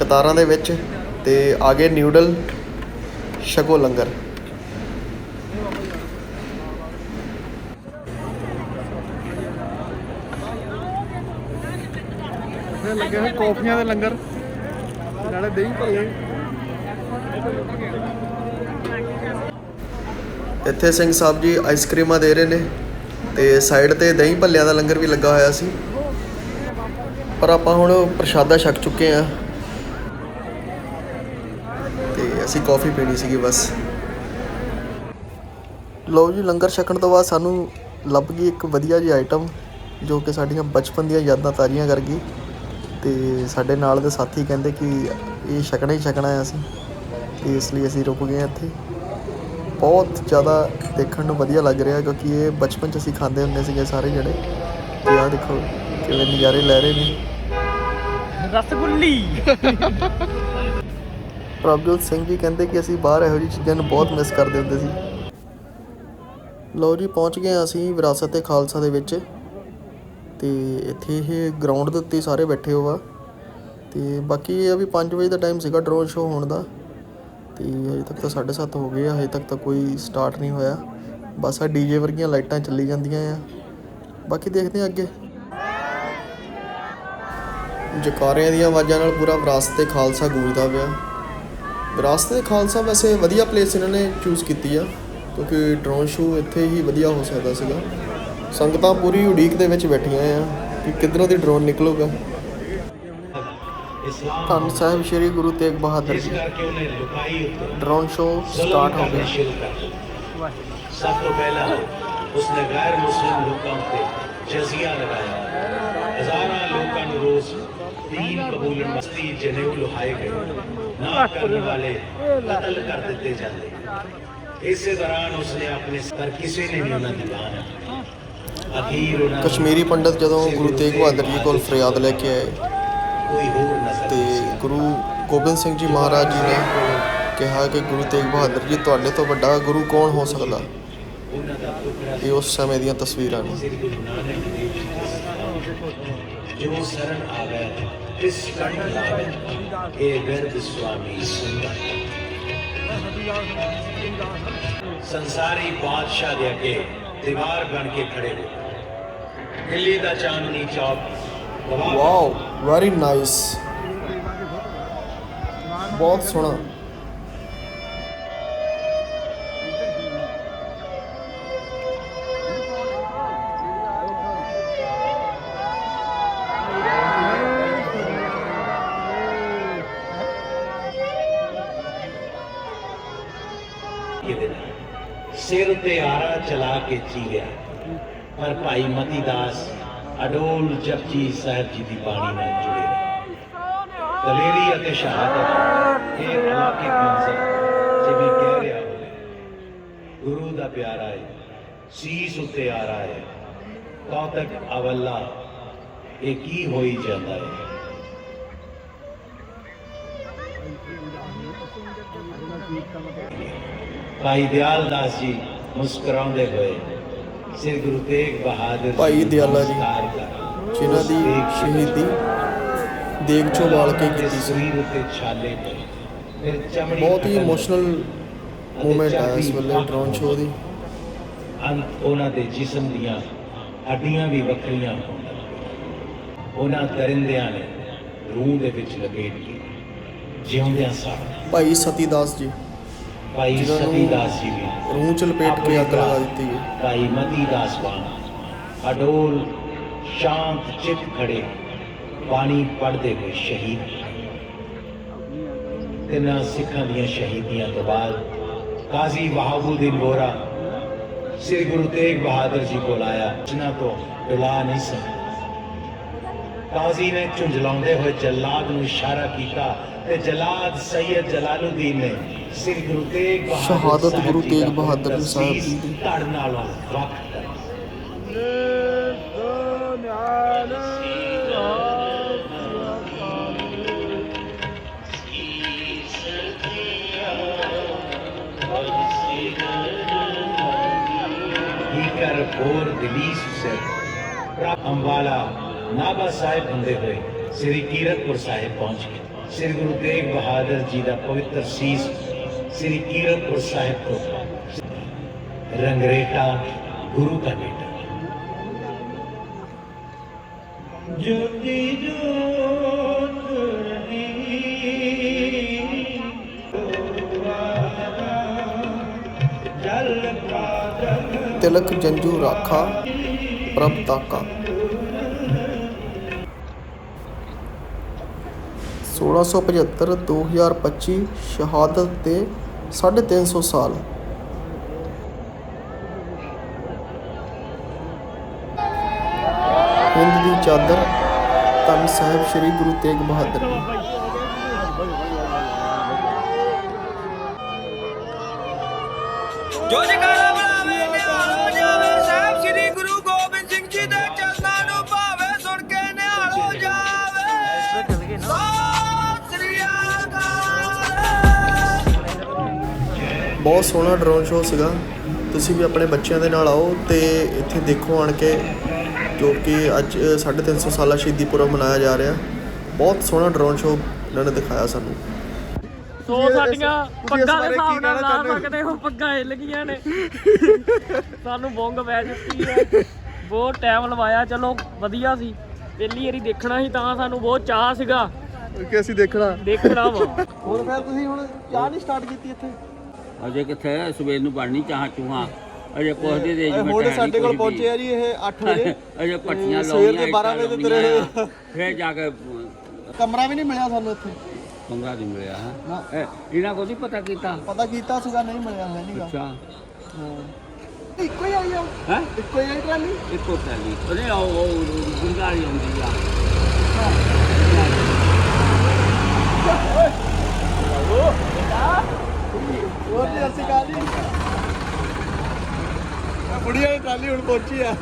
Speaker 3: ਕਤਾਰਾਂ ਦੇ ਵਿੱਚ ਤੇ ਆਗੇ ਨਿਊਡਲ ਛਕੋ ਲੰਗਰ। ਇਹ ਲੱਗੇ ਹੋਏ ਕੌਫੀਆਂ ਦੇ ਲੰਗਰ। ਨਾਲੇ ਦਹੀਂ ਭੱਲੇ। ਇੱਥੇ ਸਿੰਘ ਸਾਹਿਬ ਜੀ ਆਈਸਕ੍ਰੀਮਾਂ ਦੇ ਰਹੇ ਨੇ ਤੇ ਸਾਈਡ ਤੇ ਦਹੀਂ ਭੱਲਿਆਂ ਦਾ ਲੰਗਰ ਵੀ ਲੱਗਾ ਹੋਇਆ ਸੀ। ਪਰ ਆਪਾਂ ਹੁਣ ਪ੍ਰਸ਼ਾਦਾ ਛਕ ਚੁੱਕੇ ਆ ਤੇ ਅਸੀਂ ਕਾਫੀ ਪੀਣੀ ਸੀਗੀ ਬਸ। ਲਓ ਜੀ, ਲੰਗਰ ਛਕਣ ਤੋਂ ਬਾਅਦ ਸਾਨੂੰ ਲੱਭ ਗਈ ਇੱਕ ਵਧੀਆ ਜੀ ਆਈਟਮ ਜੋ ਕਿ ਸਾਡੀਆਂ ਬਚਪਨ ਦੀਆਂ ਯਾਦਾਂ ਤਾਜ਼ੀਆਂ ਕਰ ਗਈ। ਤੇ ਸਾਡੇ ਨਾਲ ਦੇ ਸਾਥੀ ਕਹਿੰਦੇ ਕਿ ਇਹ ਛਕਣਾ ਹੀ ਛਕਣਾ ਹੈ ਅਸੀਂ। ਤੇ ਇਸ ਲਈ ਅਸੀਂ ਰੁਕ ਗਏ ਹਾਂ ਇੱਥੇ। ਬਹੁਤ ਜ਼ਿਆਦਾ ਦੇਖਣ ਨੂੰ ਵਧੀਆ ਲੱਗ ਰਿਹਾ ਕਿਉਂਕਿ ਇਹ ਬਚਪਨ 'ਚ ਅਸੀਂ ਖਾਂਦੇ ਹੁੰਦੇ ਸੀਗੇ ਸਾਰੇ ਜਿਹੜੇ ਤੇ ਆਹ ਦੇਖੋ ਕਿਵੇਂ ਨਜ਼ਾਰੇ ਲੈ ਰਹੇ ਨੇ।
Speaker 2: ਰਸਗੁੱਲੀ।
Speaker 3: ਪ੍ਰਭਜੋਤ ਸਿੰਘ ਜੀ ਕਹਿੰਦੇ ਕਿ ਅਸੀਂ ਬਾਹਰ ਇਹੋ ਜਿਹੀ ਚੀਜ਼ਾਂ ਨੂੰ ਬਹੁਤ ਮਿਸ ਕਰਦੇ ਹੁੰਦੇ ਸੀ। ਲਓ ਜੀ, ਪਹੁੰਚ ਗਏ ਹਾਂ ਅਸੀਂ ਵਿਰਾਸਤ ਤੇ ਖਾਲਸਾ ਦੇ ਵਿੱਚ ਤੇ ਇੱਥੇ ਇਹ ਗਰਾਊਂਡ ਦੇ ਉੱਤੇ ਸਾਰੇ ਬੈਠੇ ਹੋ ਆ। ਤੇ ਬਾਕੀ ਇਹ ਆ ਵੀ 5 ਵਜੇ ਦਾ ਟਾਈਮ ਸੀਗਾ ਡਰੋਨ ਸ਼ੋਅ ਹੋਣ ਦਾ। ਤੇ ਹਜੇ ਤੱਕ ਤਾਂ 7:30 ਹੋ ਗਏ ਆ ਹਜੇ ਤੱਕ ਤਾਂ ਕੋਈ ਸਟਾਰਟ ਨਹੀਂ ਹੋਇਆ। ਬਸ ਆ ਡੀਜੇ ਵਰਗੀਆਂ ਲਾਈਟਾਂ ਚੱਲੀ ਜਾਂਦੀਆਂ ਆ। ਬਾਕੀ ਦੇਖਦੇ ਆ ਅੱਗੇ। ਜਕਾਰਿਆਂ ਦੀਆਂ ਆਵਾਜ਼ਾਂ ਨਾਲ ਪੂਰਾ ਵਿਰਾਸਤ ਤੇ ਖਾਲਸਾ ਗੂੰਜਦਾ ਪਿਆ। ਵਿਰਾਸਤ ਤੇ ਖਾਲਸਾ ਵੈਸੇ ਵਧੀਆ ਪਲੇਸ ਇਹਨਾਂ ਨੇ ਚੂਜ਼ ਕੀਤੀ ਆ, ਕਿਉਂਕਿ ਡਰੋਨ ਸ਼ੋਅ ਇੱਥੇ ਹੀ ਵਧੀਆ ਹੋ ਸਕਦਾ ਸੀਗਾ। ਸੰਗਤਾਂ ਪੂਰੀ ਉਡੀਕ ਦੇ ਵਿੱਚ ਬੈਠੀਆਂ ਆ, ਕਿ ਕਿੱਧਰੋਂ ਦੀ ਡਰੋਨ ਨਿਕਲੂਗਾ। ਧੰਨ ਸਾਹਿਬ ਸ੍ਰੀ ਗੁਰੂ Tegh Bahadur ji. Drone show start ਹੋ ਗਿਆ।
Speaker 4: ਸਭ ਤੋਂ ਪਹਿਲਾਂ ਉਸਨੇ ਗੈਰ ਮੁਸਲਿਮ ਲੋਕਾਂ ਉੱਤੇ ਜਜ਼ੀਆ ਲਗਾਇਆ। ਹਜ਼ਾਰਾਂ ਲੋਕਾਂ ਨੂੰ ਰੋਜ਼ ਦੀਨ ਕਬੂਲਣ ਮਸਤੀ ਜਨੇਊ ਲੁਹਾਏ ਗਏ ਨਾ ਕਰਨ ਵਾਲੇ ਕਤਲ ਕਰ ਦਿੱਤੇ ਜਾਂਦੇ। ਇਸੇ ਦੌਰਾਨ ਉਸਨੇ ਆਪਣੇ ਸਰ ਕਿਸੇ ਨੇ ਨਹੀਂ ਉਹਨਾਂ ਦੀ ਬਾਹ ਅਖੀਰ ਉਹਨਾਂ ਨੂੰ
Speaker 3: ਕਸ਼ਮੀਰੀ ਪੰਡਤ ਜਦੋਂ ਗੁਰੂ ਤੇਗ ਬਹਾਦਰ ਜੀ ਕੋਲ ਫਰਿਆਦ ਲੈ ਕੇ ਆਏ
Speaker 4: ਕੋਈ ਹੋਰ
Speaker 3: ਤੇ ਗੁਰੂ ਗੋਬਿੰਦ ਸਿੰਘ ਜੀ ਮਹਾਰਾਜ ਜੀ ਨੇ ਕਿਹਾ ਕਿ ਗੁਰੂ ਤੇਗ ਬਹਾਦਰ ਜੀ ਤੁਹਾਡੇ ਤੋਂ ਵੱਡਾ ਗੁਰੂ ਕੌਣ ਹੋ ਸਕਦਾ? ਇਹ ਉਸ ਸਮੇਂ ਦੀਆਂ ਤਸਵੀਰਾਂ ਨੇ।
Speaker 4: ਜੀ ਦੀ ਜੋ ਸ਼ਰਨ ਆਵੇ ਤਿਸ ਕੰਠ ਲਾਵੇ ਇਹ ਗਰਦ ਸੁਆਮੀ ਸੁੰਦਰ ਸੰਸਾਰੀ ਬਾਦਸ਼ਾਹ ਦੇ ਅੱਗੇ ਦੀਵਾਰ ਬਣ ਕੇ ਖੜੇ ਹੋ ਦਿੱਲੀ ਦਾ ਚਾਂਦਨੀ ਚੌਕ ਗਵਾਹ
Speaker 3: ਵਾਓ ਵੈਰੀ ਨਾਈਸ ਬਹੁਤ ਸੋਹਣਾ
Speaker 4: ਚਲਾ ਕੇ ਚੀਰਿਆ ਪਰ ਭਾਈ ਮਤੀ ਦਾਸ ਅਡੋਲ ਜਪਜੀ ਸਾਹਿਬ ਜੀ ਦੀ ਬਾਣੀ ਨਾਲ ਜੁੜੇ ਰਹੇ। ਦਲੇਰੀ ਅਤੇ ਸ਼ਹਾਦਤ ਇਹ ਅਲੌਕਿਕ ਮੰਜ਼ਰ ਜਿਵੇਂ ਕਹਿ ਰਿਹਾ ਹੋਵੇ। ਗੁਰੂ ਦਾ ਪਿਆਰਾ ਹੈ ਸੀਸ ਉੱਤੇ ਆ ਰਹਾ ਹੈ ਕੌਤਕ ਅਵੱਲਾ, ਇਹ ਕੀ ਹੋਈ ਜਾਂਦਾ ਹੈ ਭਾਈ ਦਿਆਲ ਦਾਸ ਜੀ ਮੁਸਕਰਾਉਂਦੇ ਹੋਏ ਸ੍ਰੀ ਗੁਰੂ ਤੇਗ ਬਹਾਦਰ
Speaker 3: ਭਾਈ ਦਿਆਲਾ ਜੀ, ਜਿਨ੍ਹਾਂ ਦੀ ਸ਼ਹੀਦੀ ਦੇਗ ਚੋਂ ਵਾਲ ਕੇ ਕੀਤੀ ਸੀ।
Speaker 4: ਉੱਤੇ ਛਾਲੇ ਪਏ। ਫਿਰ ਚਮੜੀ
Speaker 3: ਬਹੁਤ ਹੀ ਇਮੋਸ਼ਨਲ ਮੂਮੈਂਟ ਹੈ ਇਸ ਵੇਲੇ ਡਰੋਨ ਸ਼ੋਅ ਦੀ।
Speaker 4: ਅੰਤ ਉਹਨਾਂ ਦੇ ਜਿਸਮ ਦੀਆਂ ਹੱਡੀਆਂ ਵੀ ਵੱਖਰੀਆਂ ਹੋਣ। ਉਹਨਾਂ ਦਰਿੰਦਿਆਂ ਨੇ ਰੂਹ ਦੇ ਵਿੱਚ ਲਪੇਟ ਕੇ ਜਿਉਂਦਿਆਂ ਸਾੜ
Speaker 3: ਭਾਈ ਸਤੀਦਾਸ ਜੀ।
Speaker 4: ਭਾਈ
Speaker 3: ਜਿਨ੍ਹਾਂ ਨੂੰ
Speaker 4: ਸਤੀਦਾਸ ਜੀ ਵੀ
Speaker 3: ਰੂਹ ਚ ਲਪੇਟ ਕੇ ਅੱਗ ਲਗਾ ਦਿੱਤੀ ਗਈ
Speaker 4: ਭਾਈ ਮਤੀ ਦਾਸ ਵਾਂਗ ਅਡੋਲ ਸ਼ਾਂਤ ਚਿੱਤ ਖੜੇ ਬਾਣੀ ਪੜ੍ਹਦੇ ਹੋਏ ਸ਼ਹੀਦ। ਤਿੰਨਾਂ ਸਿੱਖਾਂ ਦੀਆਂ ਸ਼ਹੀਦੀਆਂ ਤੋਂ ਬਾਅਦ ਕਾਜ਼ੀ ਵਹਾਬੂਦੀਨ ਬੋਰਾ ਸ੍ਰੀ ਗੁਰੂ ਤੇਗ ਬਹਾਦਰ ਜੀ ਕੋਲ ਆਇਆ ਜਿਨ੍ਹਾਂ ਤੋਂ ਬਿਲਾ ਨਹੀਂ ਸਕਿਆ ਕਾਜ਼ੀ ਨੇ ਝੁੰਝਲਾਉਂਦੇ ਹੋਏ ਜਲਾਦ ਨੂੰ ਇਸ਼ਾਰਾ ਕੀਤਾ ਤੇ ਜਲਾਦ ਸੈਯਦ ਜਲਾਲੁਦੀਨ ਨੇ ਸ੍ਰੀ ਗੁਰੂ ਤੇਗ ਬਹਾਦਰ
Speaker 3: ਸ਼ਹਾਦਤ
Speaker 4: ਸਾਹਿਬ
Speaker 3: ਗੁਰੂ
Speaker 4: ਜੀ
Speaker 3: ਤੇਗ
Speaker 4: ਦਾ
Speaker 3: ਬਹਾਦਰ ਸਾਹਿਬ ਜੀ
Speaker 4: ਸੀਸ
Speaker 3: ਦੀ।
Speaker 4: ਧੜ ਨਾਲੋਂ ਵੱਖ ਕਰ ਹੀਕਰ ਹੋਰ ਦਲੀਸ ਸੇ ਅੰਬਾਲਾ ਨਾਭਾ ਸਾਹਿਬ ਹੁੰਦੇ ਹੋਏ ਸ੍ਰੀ ਗੁਰੂ ਤੇਗ ਬਹਾਦਰ ਜੀ ਦਾ ਪਵਿੱਤਰ ਸੀਸ ਸ੍ਰੀ ਕੀਰਤਪੁਰ ਸਾਹਿਬ ਤੋਂ ਰੰਗਰੇਟਾ ਗੁਰੂ ਦਾ ਬੇਟਾ ਜੋਤੀ ਜੋਤ ਰਹੀ
Speaker 3: ਤਿਲਕ ਜੰਜੂ ਰਾਖਾ ਪ੍ਰਭ ਤਾਕਾ। 1675 2025 ਸ਼ਹਾਦਤ ਦੇ 350 ਸਾਲ। ਹਿੰਦ ਦੀ ਚਾਦਰ ਧੰਨ ਸਾਹਿਬ ਸ੍ਰੀ ਗੁਰੂ ਤੇਗ ਬਹਾਦਰ ਬਹੁਤ ਸੋਹਣਾ ਡਰੋਨ ਸ਼ੋਅ ਸੀਗਾ। ਤੁਸੀਂ ਵੀ ਆਪਣੇ ਬੱਚਿਆਂ ਦੇ ਨਾਲ ਆਓ ਤੇ ਇੱਥੇ ਦੇਖੋ ਆਣ ਕੇ ਜੋ ਕਿ ਅੱਜ 350 ਸਾਲਾ ਸ਼ਹੀਦੀ ਪੁਰਬ ਮਨਾਇਆ ਜਾ ਰਿਹਾ। ਬਹੁਤ ਸੋਹਣਾ ਡਰੋਨ ਸ਼ੋਅ ਇਹਨਾਂ ਨੇ ਦਿਖਾਇਆ ਸਾਨੂੰ।
Speaker 2: ਸੋ ਸਾਡੀਆਂ ਪੱਗਾਂ ਦੇ ਹਿਸਾਬ ਨਾਲ ਲਾ? ਸਕਦੇ ਹੋ? ਪੱਗਾਂ ਹਿੱਲ ਗਈਆਂ ਨੇ। *laughs* ਸਾਨੂੰ ਬੁੰਗ ਪੈ ਚੁੱਕੀ ਹੈ। ਬਹੁਤ ਟਾਈਮ ਲਵਾਇਆ। ਚਲੋ ਵਧੀਆ ਸੀ। ਪਹਿਲੀ ਵਾਰੀ ਦੇਖਣਾ ਸੀ ਤਾਂ ਸਾਨੂੰ ਬਹੁਤ ਚਾਹ ਸੀਗਾ।
Speaker 3: ਕਿ ਅਸੀਂ ਦੇਖਣਾ?
Speaker 2: ਦੇਖਣਾ ਵਾ।
Speaker 3: ਹੋਰ ਫਿਰ ਤੁਸੀਂ ਹੁਣ ਚਾਹ ਨਹੀਂ ਸਟਾਰਟ ਕੀਤੀ ਇੱਥੇ?
Speaker 5: ਅਜੇ ਕਿੱਥੇ ਸਵੇਰ ਨੂੰ ਬਣਨੀ ਚਾਹ ਚੂਹਾ। ਅਜੇ ਪੁੱਛਦੇ ਦੇ
Speaker 3: ਹੁਣ ਸਾਡੇ ਕੋਲ ਪਹੁੰਚੇ ਆ ਜੀ ਇਹ 8 ਵਜੇ।
Speaker 5: ਅਜੇ ਪੱਟੀਆਂ ਲਾਉਣੀਆਂ
Speaker 3: ਸਵੇਰ ਦੇ 12 ਵਜੇ ਤੋਂ ਆ।
Speaker 5: ਫਿਰ ਜਾ ਕੇ
Speaker 3: ਕਮਰਾ ਵੀ ਨਹੀਂ ਮਿਲਿਆ ਸਾਨੂੰ ਇੱਥੇ।
Speaker 5: ਪੰਗਾ ਨਹੀਂ ਮਿਲਿਆ। ਹਾਂ? ਇਹ ਇਹਨਾਂ ਕੋਲ ਨਹੀਂ ਪਤਾ ਕੀਤਾ?
Speaker 3: ਪਤਾ ਕੀਤਾ ਸੀਗਾ ਨਹੀਂ ਮਿਲਿਆ ਹੈ ਨਹੀਂਗਾ
Speaker 5: ਅੱਛਾ।
Speaker 3: ਇੱਕੋ ਹੀ ਆਈ ਆ।
Speaker 5: ਹੈ?
Speaker 3: ਇੱਕੋ ਹੀ ਆਈ ਟਰਾਲੀ?
Speaker 5: ਇੱਕੋ ਟੈਲੀ ਉਹਨੇ ਉਹ ਉਹ ਗੁੰਗਾਲੀ ਹੁੰਦੀ ਆ।
Speaker 3: ਹੋਰ ਜੀ ਅਸੀਂ ਕਾ ਜੀ। ਬੁੜੀਆ ਦੀ ਟਰਾਲੀ ਹੁਣ ਪਹੁੰਚੀ ਆ।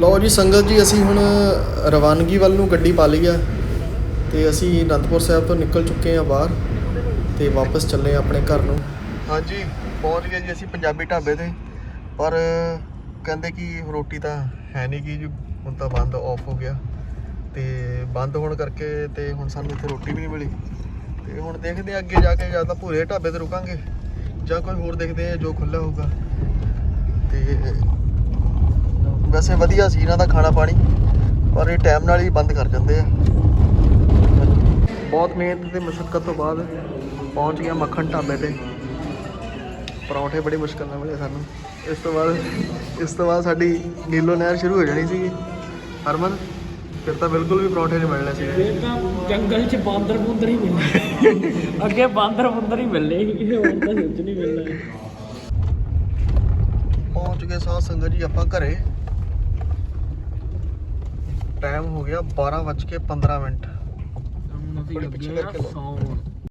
Speaker 3: ਲਓ ਜੀ ਸੰਗਤ ਜੀ ਅਸੀਂ ਹੁਣ ਰਵਾਨਗੀ ਵੱਲ ਨੂੰ ਗੱਡੀ ਪਾ ਲਈ ਆ ਤੇ ਅਸੀਂ ਅਨੰਦਪੁਰ ਸਾਹਿਬ ਤੋਂ ਨਿਕਲ ਚੁੱਕੇ ਹਾਂ ਬਾਹਰ ਤੇ ਵਾਪਸ ਚੱਲੇ ਹਾਂ ਆਪਣੇ ਘਰ ਨੂੰ। ਹਾਂਜੀ ਪਹੁੰਚ ਗਏ ਜੀ ਅਸੀਂ ਪੰਜਾਬੀ ਢਾਬੇ ਤੇ ਪਰ ਕਹਿੰਦੇ ਕਿ ਰੋਟੀ ਤਾਂ ਹੈ ਨਹੀਂ ਕੀ ਜੀ ਹੁਣ ਤਾਂ ਬੰਦ ਆਫ ਹੋ ਗਿਆ। ਤੇ ਬੰਦ ਹੋਣ ਕਰਕੇ ਤੇ ਹੁਣ ਸਾਨੂੰ ਇੱਥੇ ਰੋਟੀ ਵੀ ਨਹੀਂ ਮਿਲੀ। ਤੇ ਹੁਣ ਦੇਖਦੇ ਹਾਂ ਅੱਗੇ ਜਾ ਕੇ ਜਾਂ ਤਾਂ ਭੂਰੇ ਢਾਬੇ ਤੇ ਰੁਕਾਂਗੇ ਜਾਂ ਕੋਈ ਹੋਰ ਦੇਖਦੇ ਆ ਜੋ ਖੁੱਲਾ ਹੋਊਗਾ। ਤੇ ਵੈਸੇ ਵਧੀਆ ਸੀ ਇਹਨਾਂ ਦਾ ਖਾਣਾ ਪਾਣੀ, ਪਰ ਇਹ ਟਾਈਮ ਨਾਲ ਹੀ ਬੰਦ ਕਰ ਜਾਂਦੇ ਆ। ਬਹੁਤ ਮਿਹਨਤ ਤੇ ਮੁਸ਼ਕਲ ਤੋਂ ਬਾਅਦ ਪਹੁੰਚ ਗਿਆ ਮੱਖਣ ਢਾਬੇ ਤੇ। ਪਰੌਂਠੇ ਬੜੀ ਮੁਸ਼ਕਲ ਨਾਲ ਮਿਲੇ ਸਾਨੂੰ। ਇਸ ਤੋਂ ਬਾਅਦ, ਇਸ ਤੋਂ ਬਾਅਦ ਸਾਡੀ ਨੀਲੋ ਨਹਿਰ ਸ਼ੁਰੂ ਹੋ ਜਾਣੀ ਸੀ ਹਰਮਨ? ਫਿਰ ਤਾਂ ਬਿਲਕੁਲ ਵੀ ਪਰੌਂਠੇ ਨਹੀਂ ਮਿਲਣੇ ਸੀ।
Speaker 2: ਇਹ ਤਾਂ ਜੰਗਲ 'ਚ ਬਾਂਦਰ ਬੁੰਦਰ ਹੀ ਮਿਲਦੇ ਅੱਗੇ ਬਾਂਦਰ ਬੁੰਦਰ ਹੀ ਮਿਲਦੇ ਸੀ ਹੋਰ ਤਾਂ ਕੁਝ ਨਹੀਂ ਮਿਲਣਾ।
Speaker 3: ਪਹੁੰਚ ਗਏ ਸਾਧ ਸੰਗਤ ਜੀ ਆਪਾਂ ਘਰੇ। ਟਾਈਮ ਹੋ ਗਿਆ 12:15 ਮਿੰਟ।
Speaker 2: ਹੁਣ ਅਸੀਂ ਲੱਗੇ ਆ। ਸੌਣ।